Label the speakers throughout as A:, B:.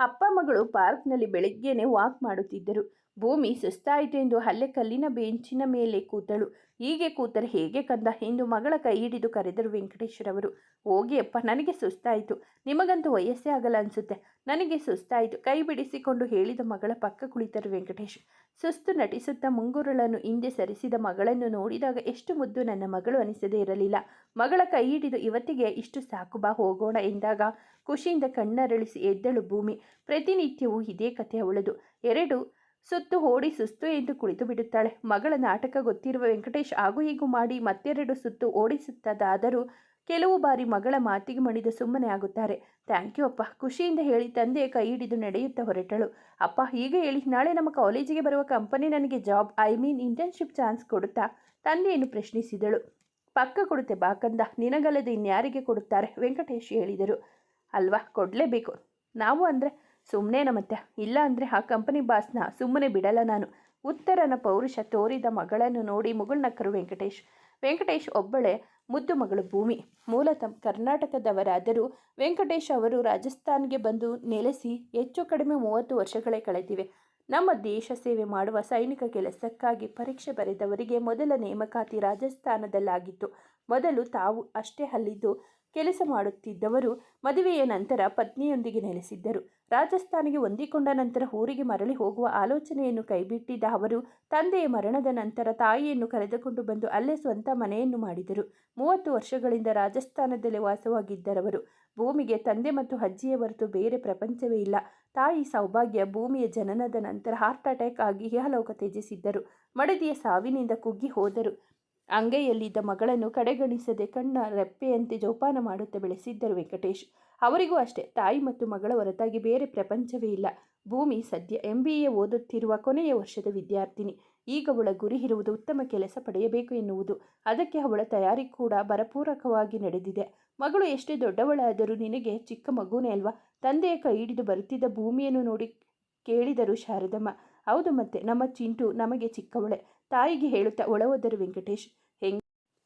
A: ಅಪ್ಪ ಮಗಳು ಪಾರ್ಕ್ನಲ್ಲಿ ಬೆಳಗ್ಗೆನೆ ವಾಕ್ ಮಾಡುತ್ತಿದ್ದರು. ಭೂಮಿ ಸುಸ್ತಾಯಿತು ಎಂದು ಹಲ್ಲೆ ಕಲ್ಲಿನ ಬೆಂಚಿನ ಮೇಲೆ ಕೂತಳು. ಹೀಗೆ ಕೂತರೆ ಹೇಗೆ ಕಂದ? ಎಂದು ಮಗಳ ಕೈ ಹಿಡಿದು ಕರೆದರು ವೆಂಕಟೇಶ್ವರವರು ಹೋಗಿ ಅಪ್ಪ ನನಗೆ ಸುಸ್ತಾಯಿತು ನಿಮಗಂತೂ ವಯಸ್ಸೇ ಆಗಲ್ಲ ಅನಿಸುತ್ತೆ. ನನಗೆ ಸುಸ್ತಾಯಿತು ಕೈ ಬಿಡಿಸಿಕೊಂಡು ಹೇಳಿದ ಮಗಳ ಪಕ್ಕ ಕುಳಿತರು ವೆಂಕಟೇಶ್. ಸುಸ್ತು ನಟಿಸುತ್ತಾ ಮುಂಗುರುಳನ್ನು ಹಿಂದೆ ಸರಿಸಿದ ಮಗಳನ್ನು ನೋಡಿದಾಗ ಎಷ್ಟು ಮುದ್ದು ನನ್ನ ಮಗಳು ಅನಿಸದೇ ಇರಲಿಲ್ಲ. ಮಗಳ ಕೈ ಹಿಡಿದು, ಇವತ್ತಿಗೆ ಇಷ್ಟು ಸಾಕು, ಬಾ ಹೋಗೋಣ ಎಂದಾಗ ಖುಷಿಯಿಂದ ಕಣ್ಣರಳಿಸಿ ಎದ್ದಳು ಭೂಮಿ. ಪ್ರತಿನಿತ್ಯವೂ ಇದೇ ಕಥೆ ಅವಳದು. ಎರಡು ಸುತ್ತು ಓಡಿ ಸುಸ್ತು ಎಂದು ಕುಳಿತು ಬಿಡುತ್ತಾಳೆ. ಮಗಳ ನಾಟಕ ಗೊತ್ತಿರುವ ವೆಂಕಟೇಶ್ ಆಗು ಹೀಗೂ ಮಾಡಿ ಮತ್ತೆರಡು ಸುತ್ತು ಓಡಿಸುತ್ತದಾದರೂ ಕೆಲವು ಬಾರಿ ಮಗಳ ಮಾತಿಗೆ ಮಣಿದ ಸುಮ್ಮನೆ ಆಗುತ್ತಾರೆ. ಥ್ಯಾಂಕ್ ಯು ಅಪ್ಪ. ಖುಷಿಯಿಂದ ಹೇಳಿ ತಂದೆ ಕೈ ಹಿಡಿದು ನಡೆಯುತ್ತಾ ಹೊರಟಳು. ಅಪ್ಪ, ಹೀಗೆ ಹೇಳಿ ನಾಳೆ ನಮ್ಮ ಕಾಲೇಜಿಗೆ ಬರುವ ಕಂಪನಿ ನನಗೆ job, I mean internship chance ಕೊಡುತ್ತಾ? ತಂದೆಯನ್ನು ಪ್ರಶ್ನಿಸಿದಳು. ಪಕ್ಕ ಕೊಡುತ್ತೆ ಬಾಕಂದ ನಿನಗಲ್ಲದೆ ಇನ್ಯಾರಿಗೆ ಕೊಡುತ್ತಾರೆ? ವೆಂಕಟೇಶ್ ಹೇಳಿದರು. ಅಲ್ವಾ, ಕೊಡಲೇಬೇಕು. ನಾವು ಅಂದರೆ ಸುಮ್ಮನೆ ಮತ್ತೆ ಇಲ್ಲ ಅಂದರೆ ಆ ಕಂಪನಿ ಬಾಸ್ನ ಸುಮ್ಮನೆ ಬಿಡಲ್ಲ ನಾನು. ಉತ್ತರನ ಪೌರುಷ ತೋರಿದ ಮಗಳನ್ನು ನೋಡಿ ಮುಗುಳ್ನಕ್ಕರು ವೆಂಕಟೇಶ್. ವೆಂಕಟೇಶ್ ಒಬ್ಬಳೆ, ಮುದ್ದು ಮಗಳು ಭೂಮಿ. ಮೂಲತಃ ಕರ್ನಾಟಕದವರಾದರೂ ವೆಂಕಟೇಶ್ ಅವರು ರಾಜಸ್ಥಾನ್ಗೆ ಬಂದು ನೆಲೆಸಿ ಹೆಚ್ಚು ಕಡಿಮೆ ಮೂವತ್ತು ವರ್ಷಗಳೇ ಕಳೆದಿವೆ. ನಮ್ಮ ದೇಶ ಸೇವೆ ಮಾಡುವ ಸೈನಿಕ ಕೆಲಸಕ್ಕಾಗಿ ಪರೀಕ್ಷೆ ಬರೆದವರಿಗೆ ಮೊದಲ ನೇಮಕಾತಿ ರಾಜಸ್ಥಾನದಲ್ಲಾಗಿತ್ತು. ಮೊದಲು ತಾವು ಅಷ್ಟೇ ಅಲ್ಲಿದ್ದು ಕೆಲಸ ಮಾಡುತ್ತಿದ್ದವರು ಮದುವೆಯ ನಂತರ ಪತ್ನಿಯೊಂದಿಗೆ ನೆಲೆಸಿದ್ದರು. ರಾಜಸ್ಥಾನಿಗೆ ಹೊಂದಿಕೊಂಡ ನಂತರ ಊರಿಗೆ ಮರಳಿ ಹೋಗುವ ಆಲೋಚನೆಯನ್ನು ಕೈಬಿಟ್ಟಿದ್ದ ಅವರು, ತಂದೆಯ ಮರಣದ ನಂತರ ತಾಯಿಯನ್ನು ಕರೆದುಕೊಂಡು ಬಂದು ಅಲ್ಲೇ ಸ್ವಂತ ಮನೆಯನ್ನು ಮಾಡಿದರು. ಮೂವತ್ತು ವರ್ಷಗಳಿಂದ ರಾಜಸ್ಥಾನದಲ್ಲಿ ವಾಸವಾಗಿದ್ದರವರು. ಭೂಮಿಗೆ ತಂದೆ ಮತ್ತು ಅಜ್ಜಿಯ ಹೊರತು ಬೇರೆ ಪ್ರಪಂಚವೇ ಇಲ್ಲ. ತಾಯಿ ಸೌಭಾಗ್ಯ ಭೂಮಿಯ ಜನನದ ನಂತರ ಹಾರ್ಟ್ ಅಟ್ಯಾಕ್ ಆಗಿ ಇಹಲೋಕ ತ್ಯಜಿಸಿದ್ದರು. ಮಡದಿಯ ಸಾವಿನಿಂದ ಕುಗ್ಗಿ ಹೋದರು. ಅಂಗೈಯಲ್ಲಿದ್ದ ಮಗಳನ್ನು ಕಡೆಗಣಿಸದೆ ಕಣ್ಣ ರೆಪ್ಪೆಯಂತೆ ಜೋಪಾನ ಮಾಡುತ್ತಾ ಬೆಳೆಸಿದ್ದರು ವೆಂಕಟೇಶ್. ಅವರಿಗೂ ಅಷ್ಟೇ, ತಾಯಿ ಮತ್ತು ಮಗಳ ಹೊರತಾಗಿ ಬೇರೆ ಪ್ರಪಂಚವೇ ಇಲ್ಲ. ಭೂಮಿ ಸದ್ಯ ಎಂ ಬಿ ಎ ಓದುತ್ತಿರುವ ಕೊನೆಯ ವರ್ಷದ ವಿದ್ಯಾರ್ಥಿನಿ. ಈಗ ಅವಳ ಗುರಿ ಇರುವುದು ಉತ್ತಮ ಕೆಲಸ ಪಡೆಯಬೇಕು ಎನ್ನುವುದು. ಅದಕ್ಕೆ ಅವಳ ತಯಾರಿ ಕೂಡ ಭರಪೂರಕವಾಗಿ ನಡೆದಿದೆ. ಮಗಳು ಎಷ್ಟೇ ದೊಡ್ಡವಳಾದರೂ ನಿನಗೆ ಚಿಕ್ಕ ಮಗುನೇ ಅಲ್ವಾ? ತಂದೆಯ ಕೈ ಹಿಡಿದು ಬರುತ್ತಿದ್ದ ಭೂಮಿಯನ್ನು ನೋಡಿ ಕೇಳಿದರು ಶಾರದಮ್ಮ. ಹೌದು ಮತ್ತೆ, ನಮ್ಮ ಚಿಂಟು ನಮಗೆ ಚಿಕ್ಕವಳೆ. ತಾಯಿಗೆ ಹೇಳುತ್ತಾ ಒಳಹೋದರು ವೆಂಕಟೇಶ್.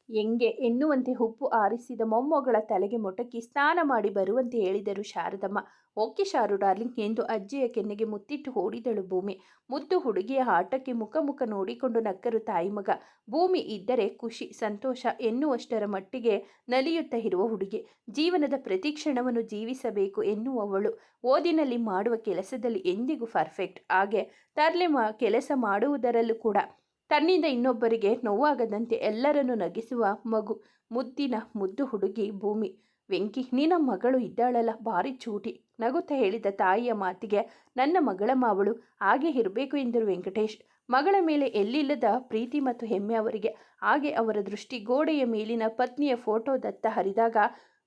A: ಹೆಂಗ್ ಎನ್ನುವಂತೆ ಹುಪ್ಪು ಆರಿಸಿದ ಮೊಮ್ಮಗಳ ತಲೆಗೆ ಮೊಟಕಿ ಸ್ನಾನ ಮಾಡಿ ಬರುವಂತೆ ಹೇಳಿದರು ಶಾರದಮ್ಮ. ಓಕೆ ಶಾರು ಡಾರ್ಲಿಂಗ್ ಎಂದು ಅಜ್ಜಿಯ ಕೆನ್ನೆಗೆ ಮುತ್ತಿಟ್ಟು ಓಡಿದಳು ಭೂಮಿ. ಮುದ್ದು ಹುಡುಗಿಯ ಆಟಕ್ಕೆ ಮುಖ ಮುಖ ನೋಡಿಕೊಂಡು ನಕ್ಕರು ತಾಯಿ ಮಗ. ಭೂಮಿ ಇದ್ದರೆ ಖುಷಿ, ಸಂತೋಷ ಎನ್ನುವಷ್ಟರ ಮಟ್ಟಿಗೆ ನಲಿಯುತ್ತಾ ಇರುವ ಹುಡುಗಿ. ಜೀವನದ ಪ್ರತಿ ಕ್ಷಣವನ್ನು ಜೀವಿಸಬೇಕು ಎನ್ನುವವಳು. ಓದಿನಲ್ಲಿ ಮಾಡುವ ಕೆಲಸದಲ್ಲಿ ಎಂದಿಗೂ ಪರ್ಫೆಕ್ಟ್. ಹಾಗೆ ತರಲೆ ಮಾ ಕೆಲಸ ಮಾಡುವುದರಲ್ಲೂ ಕೂಡ ತನ್ನಿಂದ ಇನ್ನೊಬ್ಬರಿಗೆ ನೋವಾಗದಂತೆ ಎಲ್ಲರನ್ನು ನಗಿಸುವ ಮಗು. ಮುದ್ದಿನ ಮುದ್ದು ಹುಡುಗಿ ಭೂಮಿ. ವೆಂಕಿ, ನಿನ್ನ ಮಗಳು ಇದ್ದಾಳಲ್ಲ, ಭಾರಿ ಚೂಟಿ ನಗುತ್ತಾ ಹೇಳಿದ ತಾಯಿಯ ಮಾತಿಗೆ, ನನ್ನ ಮಗಳ ಮಾವಳು ಹಾಗೆ ಇರಬೇಕು ಎಂದರು ವೆಂಕಟೇಶ್. ಮಗಳ ಮೇಲೆ ಎಲ್ಲಿಲ್ಲದ ಪ್ರೀತಿ ಮತ್ತು ಹೆಮ್ಮೆ ಅವರಿಗೆ. ಹಾಗೆ ಅವರ ದೃಷ್ಟಿ ಗೋಡೆಯ ಮೇಲಿನ ಪತ್ನಿಯ ಫೋಟೋದತ್ತ ಹರಿದಾಗ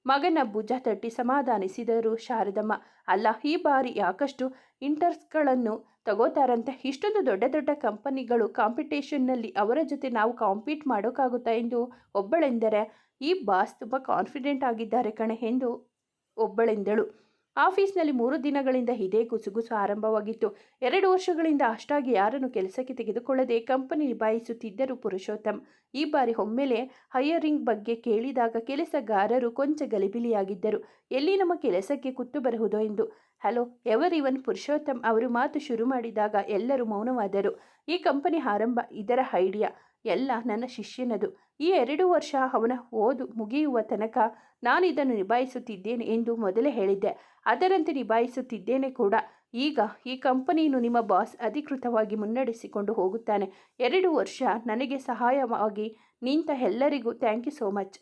A: ಮಗನ ಭುಜ ತಟ್ಟಿ ಸಮಾಧಾನಿಸಿದರು ಶಾರದಮ್ಮ. ಅಲ್ಲ, ಈ ಬಾರಿ ಯಾಕಷ್ಟು ಇಂಟರ್ಸ್ಗಳನ್ನು ತಗೋತಾರಂತೆ. ಇಷ್ಟೊಂದು ದೊಡ್ಡ ದೊಡ್ಡ ಕಂಪನಿಗಳು ಕಾಂಪಿಟೇಷನ್ನಲ್ಲಿ ಅವರ ಜೊತೆ ನಾವು ಕಾಂಪೀಟ್ ಮಾಡೋಕ್ಕಾಗುತ್ತಾ ಎಂದು ಒಬ್ಬಳೆಂದರೆ, ಈ ಬಾಸ್ ತುಂಬ ಕಾನ್ಫಿಡೆಂಟ್ ಆಗಿದ್ದಾರೆ ಕಣೆ ಎಂದು ಒಬ್ಬಳೆಂದಳು. ಆಫೀಸ್ನಲ್ಲಿ ಮೂರು ದಿನಗಳಿಂದ ಇದೇ ಗುಸುಗುಸು ಆರಂಭವಾಗಿತ್ತು. ಎರಡು ವರ್ಷಗಳಿಂದ ಅಷ್ಟಾಗಿ ಯಾರನ್ನು ಕೆಲಸಕ್ಕೆ ತೆಗೆದುಕೊಳ್ಳದೆ ಕಂಪನಿ ನಿಭಾಯಿಸುತ್ತಿದ್ದರು ಪುರುಷೋತ್ತಮ್, ಈ ಬಾರಿ ಒಮ್ಮೆಲೆ ಹೈಯರಿಂಗ್ ಬಗ್ಗೆ ಕೇಳಿದಾಗ ಕೆಲಸಗಾರರು ಕೊಂಚ ಗಲಿಬಿಲಿಯಾಗಿದ್ದರು. ಎಲ್ಲಿ ನಮ್ಮ ಕೆಲಸಕ್ಕೆ ಕುತ್ತು ಬರಹುದೋ ಎಂದು. ಹಲೋ ಎವರ್ ಇವನ್? ಪುರುಷೋತ್ತಮ್ ಅವರು ಮಾತು ಶುರು ಮಾಡಿದಾಗ ಎಲ್ಲರೂ ಮೌನವಾದರು. ಈ ಕಂಪನಿ ಆರಂಭ ಇದರ ಐಡಿಯಾ. ಎಲ್ಲ ನನ್ನ ಶಿಷ್ಯನದು. ಈ ಎರಡು ವರ್ಷ ಅವನ ಓದು ಮುಗಿಯುವ ತನಕ ನಾನು ಇದನ್ನು ನಿಭಾಯಿಸುತ್ತಿದ್ದೇನೆ ಎಂದು ಮೊದಲೇ ಹೇಳಿದ್ದೆ. ಅದರಂತೆ ನಿಭಾಯಿಸುತ್ತಿದ್ದೇನೆ ಕೂಡ. ಈಗ ಈ ಕಂಪನಿಯನ್ನು ನಿಮ್ಮ ಬಾಸ್ ಅಧಿಕೃತವಾಗಿ ಮುನ್ನಡೆಸಿಕೊಂಡು ಹೋಗುತ್ತಾನೆ. ಎರಡು ವರ್ಷ ನನಗೆ ಸಹಾಯವಾಗಿ ನಿಂತ ಎಲ್ಲರಿಗೂ ಥ್ಯಾಂಕ್ ಯು ಸೋ ಮಚ್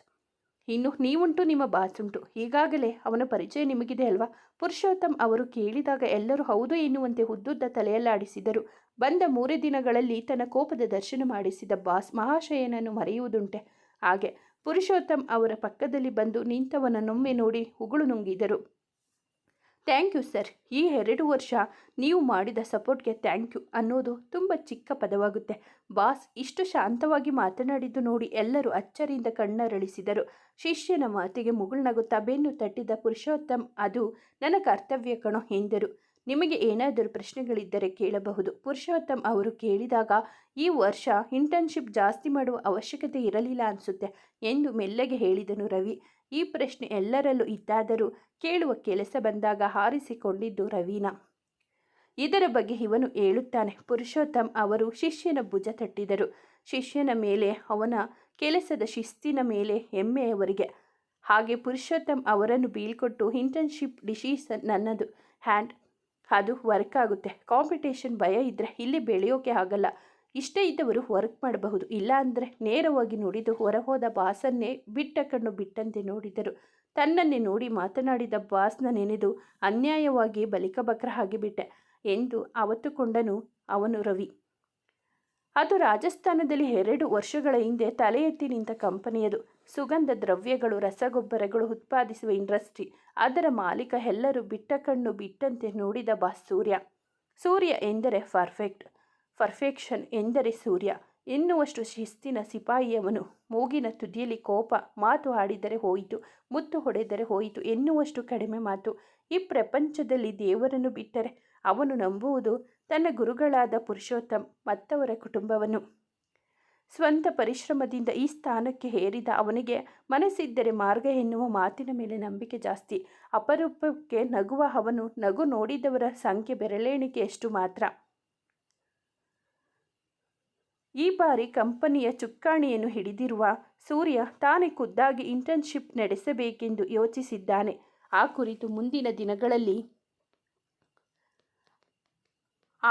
A: ಇನ್ನು ನೀವುಂಟು ನಿಮ್ಮ ಬಾಸ್ ಉಂಟು ಈಗಾಗಲೇ ಅವನ ಪರಿಚಯ ನಿಮಗಿದೆ ಅಲ್ವಾ? ಪುರುಷೋತ್ತಮ್ ಅವರು ಕೇಳಿದಾಗ ಎಲ್ಲರೂ ಹೌದು ಎನ್ನುವಂತೆ ಹುದ್ದುದ್ದ ತಲೆಯಲ್ಲಾಡಿಸಿದರು. ಬಂದ ಮೂರೇ ದಿನಗಳಲ್ಲಿ ತನ್ನ ಕೋಪದ ದರ್ಶನ ಮಾಡಿಸಿದ ಬಾಸ್ ಮಹಾಶಯನನ್ನು ಮರೆಯುವುದುಂಟೆ. ಹಾಗೆ ಪುರುಷೋತ್ತಮ್ ಅವರ ಪಕ್ಕದಲ್ಲಿ ಬಂದು ನಿಂತವನನ್ನೊಮ್ಮೆ ನೋಡಿ ಉಗುಳು ನುಂಗಿದರು. ಥ್ಯಾಂಕ್ ಯು ಸರ್, ಈ ಎರಡು ವರ್ಷ ನೀವು ಮಾಡಿದ ಸಪೋರ್ಟ್ಗೆ ಥ್ಯಾಂಕ್ ಯು ಅನ್ನೋದು ತುಂಬ ಚಿಕ್ಕ ಪದವಾಗುತ್ತೆ. ಬಾಸ್, ಇಷ್ಟು ಶಾಂತವಾಗಿ ಮಾತನಾಡಿದ್ದು ನೋಡಿ ಎಲ್ಲರೂ ಅಚ್ಚರಿಯಿಂದ ಕಣ್ಣರಳಿಸಿದರು. ಶಿಷ್ಯನ ಮಾತಿಗೆ ಮುಗುಳ್ನಗುತ್ತಾ ಬೆನ್ನು ತಟ್ಟಿದ ಪುರುಷೋತ್ತಮ್, ಅದು ನನ್ನ ಕರ್ತವ್ಯ ಕಣೋ ಎಂದರು. ನಿಮಗೆ ಏನಾದರೂ ಪ್ರಶ್ನೆಗಳಿದ್ದರೆ ಕೇಳಬಹುದು. ಪುರುಷೋತ್ತಮ್ ಅವರು ಕೇಳಿದಾಗ, ಈ ವರ್ಷ ಇಂಟರ್ನ್ಶಿಪ್ ಜಾಸ್ತಿ ಮಾಡುವ ಅವಶ್ಯಕತೆ ಇರಲಿಲ್ಲ ಅನಿಸುತ್ತೆ ಎಂದು ಮೆಲ್ಲಗೆ ಹೇಳಿದನು ರವಿ. ಈ ಪ್ರಶ್ನೆ ಎಲ್ಲರಲ್ಲೂ ಇದ್ದಾದರೂ ಕೇಳುವ ಕೆಲಸ ಬಂದಾಗ ಹಾರಿಸಿಕೊಂಡಿದ್ದು ರವೀನಾ. ಇದರ ಬಗ್ಗೆ ಇವನು ಹೇಳುತ್ತಾನೆ. ಪುರುಷೋತ್ತಮ್ ಅವರು ಶಿಷ್ಯನ ಭುಜ ತಟ್ಟಿದರು. ಶಿಷ್ಯನ ಮೇಲೆ, ಅವನ ಕೆಲಸದ ಶಿಸ್ತಿನ ಮೇಲೆ ಹೆಮ್ಮೆಯವರಿಗೆ ಹಾಗೆ ಪುರುಷೋತ್ತಮ್ ಅವರನ್ನು ಬೀಳ್ಕೊಟ್ಟು ಇಂಟರ್ನ್ಶಿಪ್ ಡಿಸಿಷನ್ ನನ್ನದು. ಹ್ಯಾಂಡ್ ಅದು ವರ್ಕ್ ಆಗುತ್ತೆ. ಕಾಂಪಿಟೇಷನ್ ಭಯ ಇದ್ದರೆ ಇಲ್ಲಿ ಬೆಳೆಯೋಕೆ ಆಗಲ್ಲ. ಇಷ್ಟ ಇದ್ದವರು ವರ್ಕ್ ಮಾಡಬಹುದು. ಇಲ್ಲ ಅಂದರೆ ನೇರವಾಗಿ ನೋಡಿದು ಹೊರಹೋದ ಬಾಸನ್ನೇ ಬಿಟ್ಟ ಕಣ್ಣು ಬಿಟ್ಟಂತೆ ನೋಡಿದರು. ತನ್ನನ್ನೇ ನೋಡಿ ಮಾತನಾಡಿದ ಬಾಸ್ನ ನೆನೆದು ಅನ್ಯಾಯವಾಗಿ ಬಲಿಕ ಬಕ್ರ ಆಗಿಬಿಟ್ಟೆ ಎಂದು ಅವತ್ತುಕೊಂಡನು ಅವನು ರವಿ. ಅದು ರಾಜಸ್ಥಾನದಲ್ಲಿ ಎರಡು ವರ್ಷಗಳ ಹಿಂದೆ ತಲೆ ಎತ್ತಿ ನಿಂತ ಕಂಪನಿಯದು. ಸುಗಂಧ ದ್ರವ್ಯಗಳು, ರಸಗೊಬ್ಬರಗಳು ಉತ್ಪಾದಿಸುವ ಇಂಡಸ್ಟ್ರಿ. ಅದರ ಮಾಲೀಕ ಎಲ್ಲರೂ ಬಿಟ್ಟ ಕಣ್ಣು ಬಿಟ್ಟಂತೆ ನೋಡಿದ ಬಾ ಸೂರ್ಯ. ಸೂರ್ಯ ಎಂದರೆ ಪರ್ಫೆಕ್ಟ್. ಪರ್ಫೆಕ್ಷನ್ ಎಂದರೆ ಸೂರ್ಯ. ಎನ್ನುವಷ್ಟು ಶಿಸ್ತಿನ ಸಿಪಾಯಿಯವನು. ಮೂಗಿನ ತುದಿಯಲ್ಲಿ ಕೋಪ, ಮಾತು ಆಡಿದರೆ ಹೋಯಿತು, ಮುತ್ತು ಹೊಡೆದರೆ ಹೋಯಿತು, ಎನ್ನುವಷ್ಟು ಕಡಿಮೆ ಮಾತು. ಈ ಪ್ರಪಂಚದಲ್ಲಿ ದೇವರನ್ನು ಬಿಟ್ಟರೆ ಅವನು ನಂಬುವುದು ತನ್ನ ಗುರುಗಳಾದ ಪುರುಷೋತ್ತಮ್ ಮತ್ತವರ ಕುಟುಂಬವನ್ನು. ಸ್ವಂತ ಪರಿಶ್ರಮದಿಂದ ಈ ಸ್ಥಾನಕ್ಕೆ ಹೇರಿದ ಅವನಿಗೆ ಮನಸ್ಸಿದ್ದರೆ ಮಾರ್ಗ ಎನ್ನುವ ಮಾತಿನ ಮೇಲೆ ನಂಬಿಕೆ ಜಾಸ್ತಿ. ಅಪರೂಪಕ್ಕೆ ನಗುವ ಅವನು ನಗು ನೋಡಿದವರ ಸಂಖ್ಯೆ ಬೆರಳೆಣಿಕೆಯಷ್ಟು ಮಾತ್ರ. ಈ ಬಾರಿ ಕಂಪನಿಯ ಚುಕ್ಕಾಣಿಯನ್ನು ಹಿಡಿದಿರುವ ಸೂರ್ಯ ತಾನೇ ಖುದ್ದಾಗಿ ಇಂಟರ್ನ್ಶಿಪ್ ನಡೆಸಬೇಕೆಂದು ಯೋಚಿಸಿದ್ದಾನೆ. ಆ ಕುರಿತು ಮುಂದಿನ ದಿನಗಳಲ್ಲಿ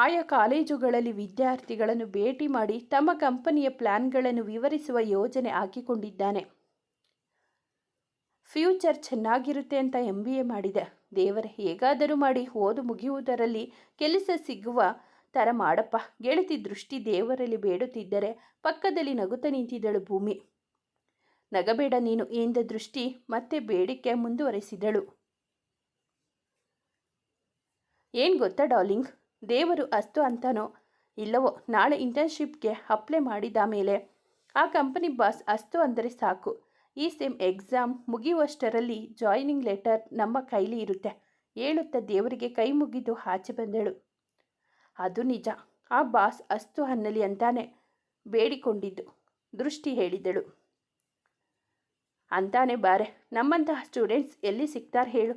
A: ಆಯಾ ಕಾಲೇಜುಗಳಲ್ಲಿ ವಿದ್ಯಾರ್ಥಿಗಳನ್ನು ಭೇಟಿ ಮಾಡಿ ತಮ್ಮ ಕಂಪನಿಯ ಪ್ಲ್ಯಾನ್ಗಳನ್ನು ವಿವರಿಸುವ ಯೋಜನೆ ಹಾಕಿಕೊಂಡಿದ್ದಾನೆ. ಫ್ಯೂಚರ್ ಚೆನ್ನಾಗಿರುತ್ತೆ ಅಂತ ಎಂ ಬಿ ಎ ಮಾಡಿದೆ. ದೇವರ, ಹೇಗಾದರೂ ಮಾಡಿ, ಓದು ಮುಗಿಯುವುದರಲ್ಲಿ ಕೆಲಸ ಸಿಗುವ ಥರ ಮಾಡಪ್ಪ. ಗೆಳತಿ ದೃಷ್ಟಿ ದೇವರಲ್ಲಿ ಬೇಡುತ್ತಿದ್ದರೆ ಪಕ್ಕದಲ್ಲಿ ನಗುತ್ತ ನಿಂತಿದ್ದಳು ಭೂಮಿ. ನಗಬೇಡ ನೀನು ಎಂದ ದೃಷ್ಟಿ ಮತ್ತೆ ಬೇಡಿಕೆ ಮುಂದುವರೆಸಿದಳು. ಏನು ಗೊತ್ತಾ ಡಾರ್ಲಿಂಗ್? ದೇವರು ಅಸ್ತು ಅಂತನೋ ಇಲ್ಲವೋ, ನಾಳೆ ಇಂಟರ್ನ್ಶಿಪ್ಗೆ ಅಪ್ಲೈ ಮಾಡಿದ ಮೇಲೆ ಆ ಕಂಪನಿ ಬಾಸ್ ಅಸ್ತು ಅಂದರೆ ಸಾಕು. ಈ ಸೆಮ್ ಎಕ್ಸಾಮ್ ಮುಗಿಯುವಷ್ಟರಲ್ಲಿ ಜಾಯ್ನಿಂಗ್ ಲೆಟರ್ ನಮ್ಮ ಕೈಲಿ ಇರುತ್ತೆ. ಹೇಳುತ್ತಾ ದೇವರಿಗೆ ಕೈ ಮುಗಿದು ಆಚೆ ಬಂದಳು. ಅದು ನಿಜ, ಆ ಬಾಸ್ ಅಸ್ತು ಅನ್ನಲಿ ಅಂತಾನೆ ಬೇಡಿಕೊಂಡಿದ್ದು, ದೃಷ್ಟಿ ಹೇಳಿದಳು. ಅಂತಾನೆ ಬಾರೆ, ನಮ್ಮಂತಹ ಸ್ಟೂಡೆಂಟ್ಸ್ ಎಲ್ಲಿ ಸಿಗ್ತಾರೆ ಹೇಳು.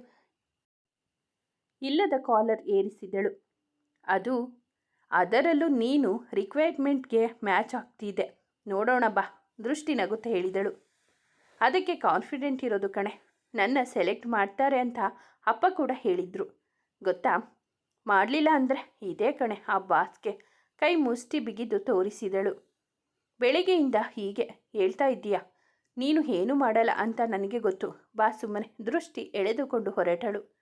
A: ಇಲ್ಲದ ಕಾಲರ್ ಏರಿಸಿದಳು. ಅದು ಅದರಲ್ಲೂ ನೀನು ರಿಕ್ವೈರ್ಮೆಂಟ್ಗೆ ಮ್ಯಾಚ್ ಆಗ್ತಿದೆ. ನೋಡೋಣ ಬಾ. ದೃಷ್ಟಿ ನಗುತ್ತ ಹೇಳಿದಳು. ಅದಕ್ಕೆ ಕಾನ್ಫಿಡೆಂಟ್ ಇರೋದು ಕಣೆ. ನನ್ನ ಸೆಲೆಕ್ಟ್ ಮಾಡ್ತಾರೆ ಅಂತ ಅಪ್ಪ ಕೂಡ ಹೇಳಿದರು. ಗೊತ್ತಾ? ಮಾಡಲಿಲ್ಲ ಅಂದರೆ ಇದೇ ಕಣೆ ಆ ಬಾಸ್ಗೆ. ಕೈ ಮುಷ್ಟಿ ಬಿಗಿದು ತೋರಿಸಿದಳು. ಬೆಳಿಗ್ಗೆಯಿಂದ ಹೀಗೆ ಹೇಳ್ತಾ ಇದ್ದೀಯಾ? ನೀನು ಏನೂ ಮಾಡಲ್ಲ ಅಂತ ನನಗೆ ಗೊತ್ತು. ಬಾ ಸುಮ್ಮನೆ. ದೃಷ್ಟಿ ಎಳೆದುಕೊಂಡು ಹೊರಟಳು.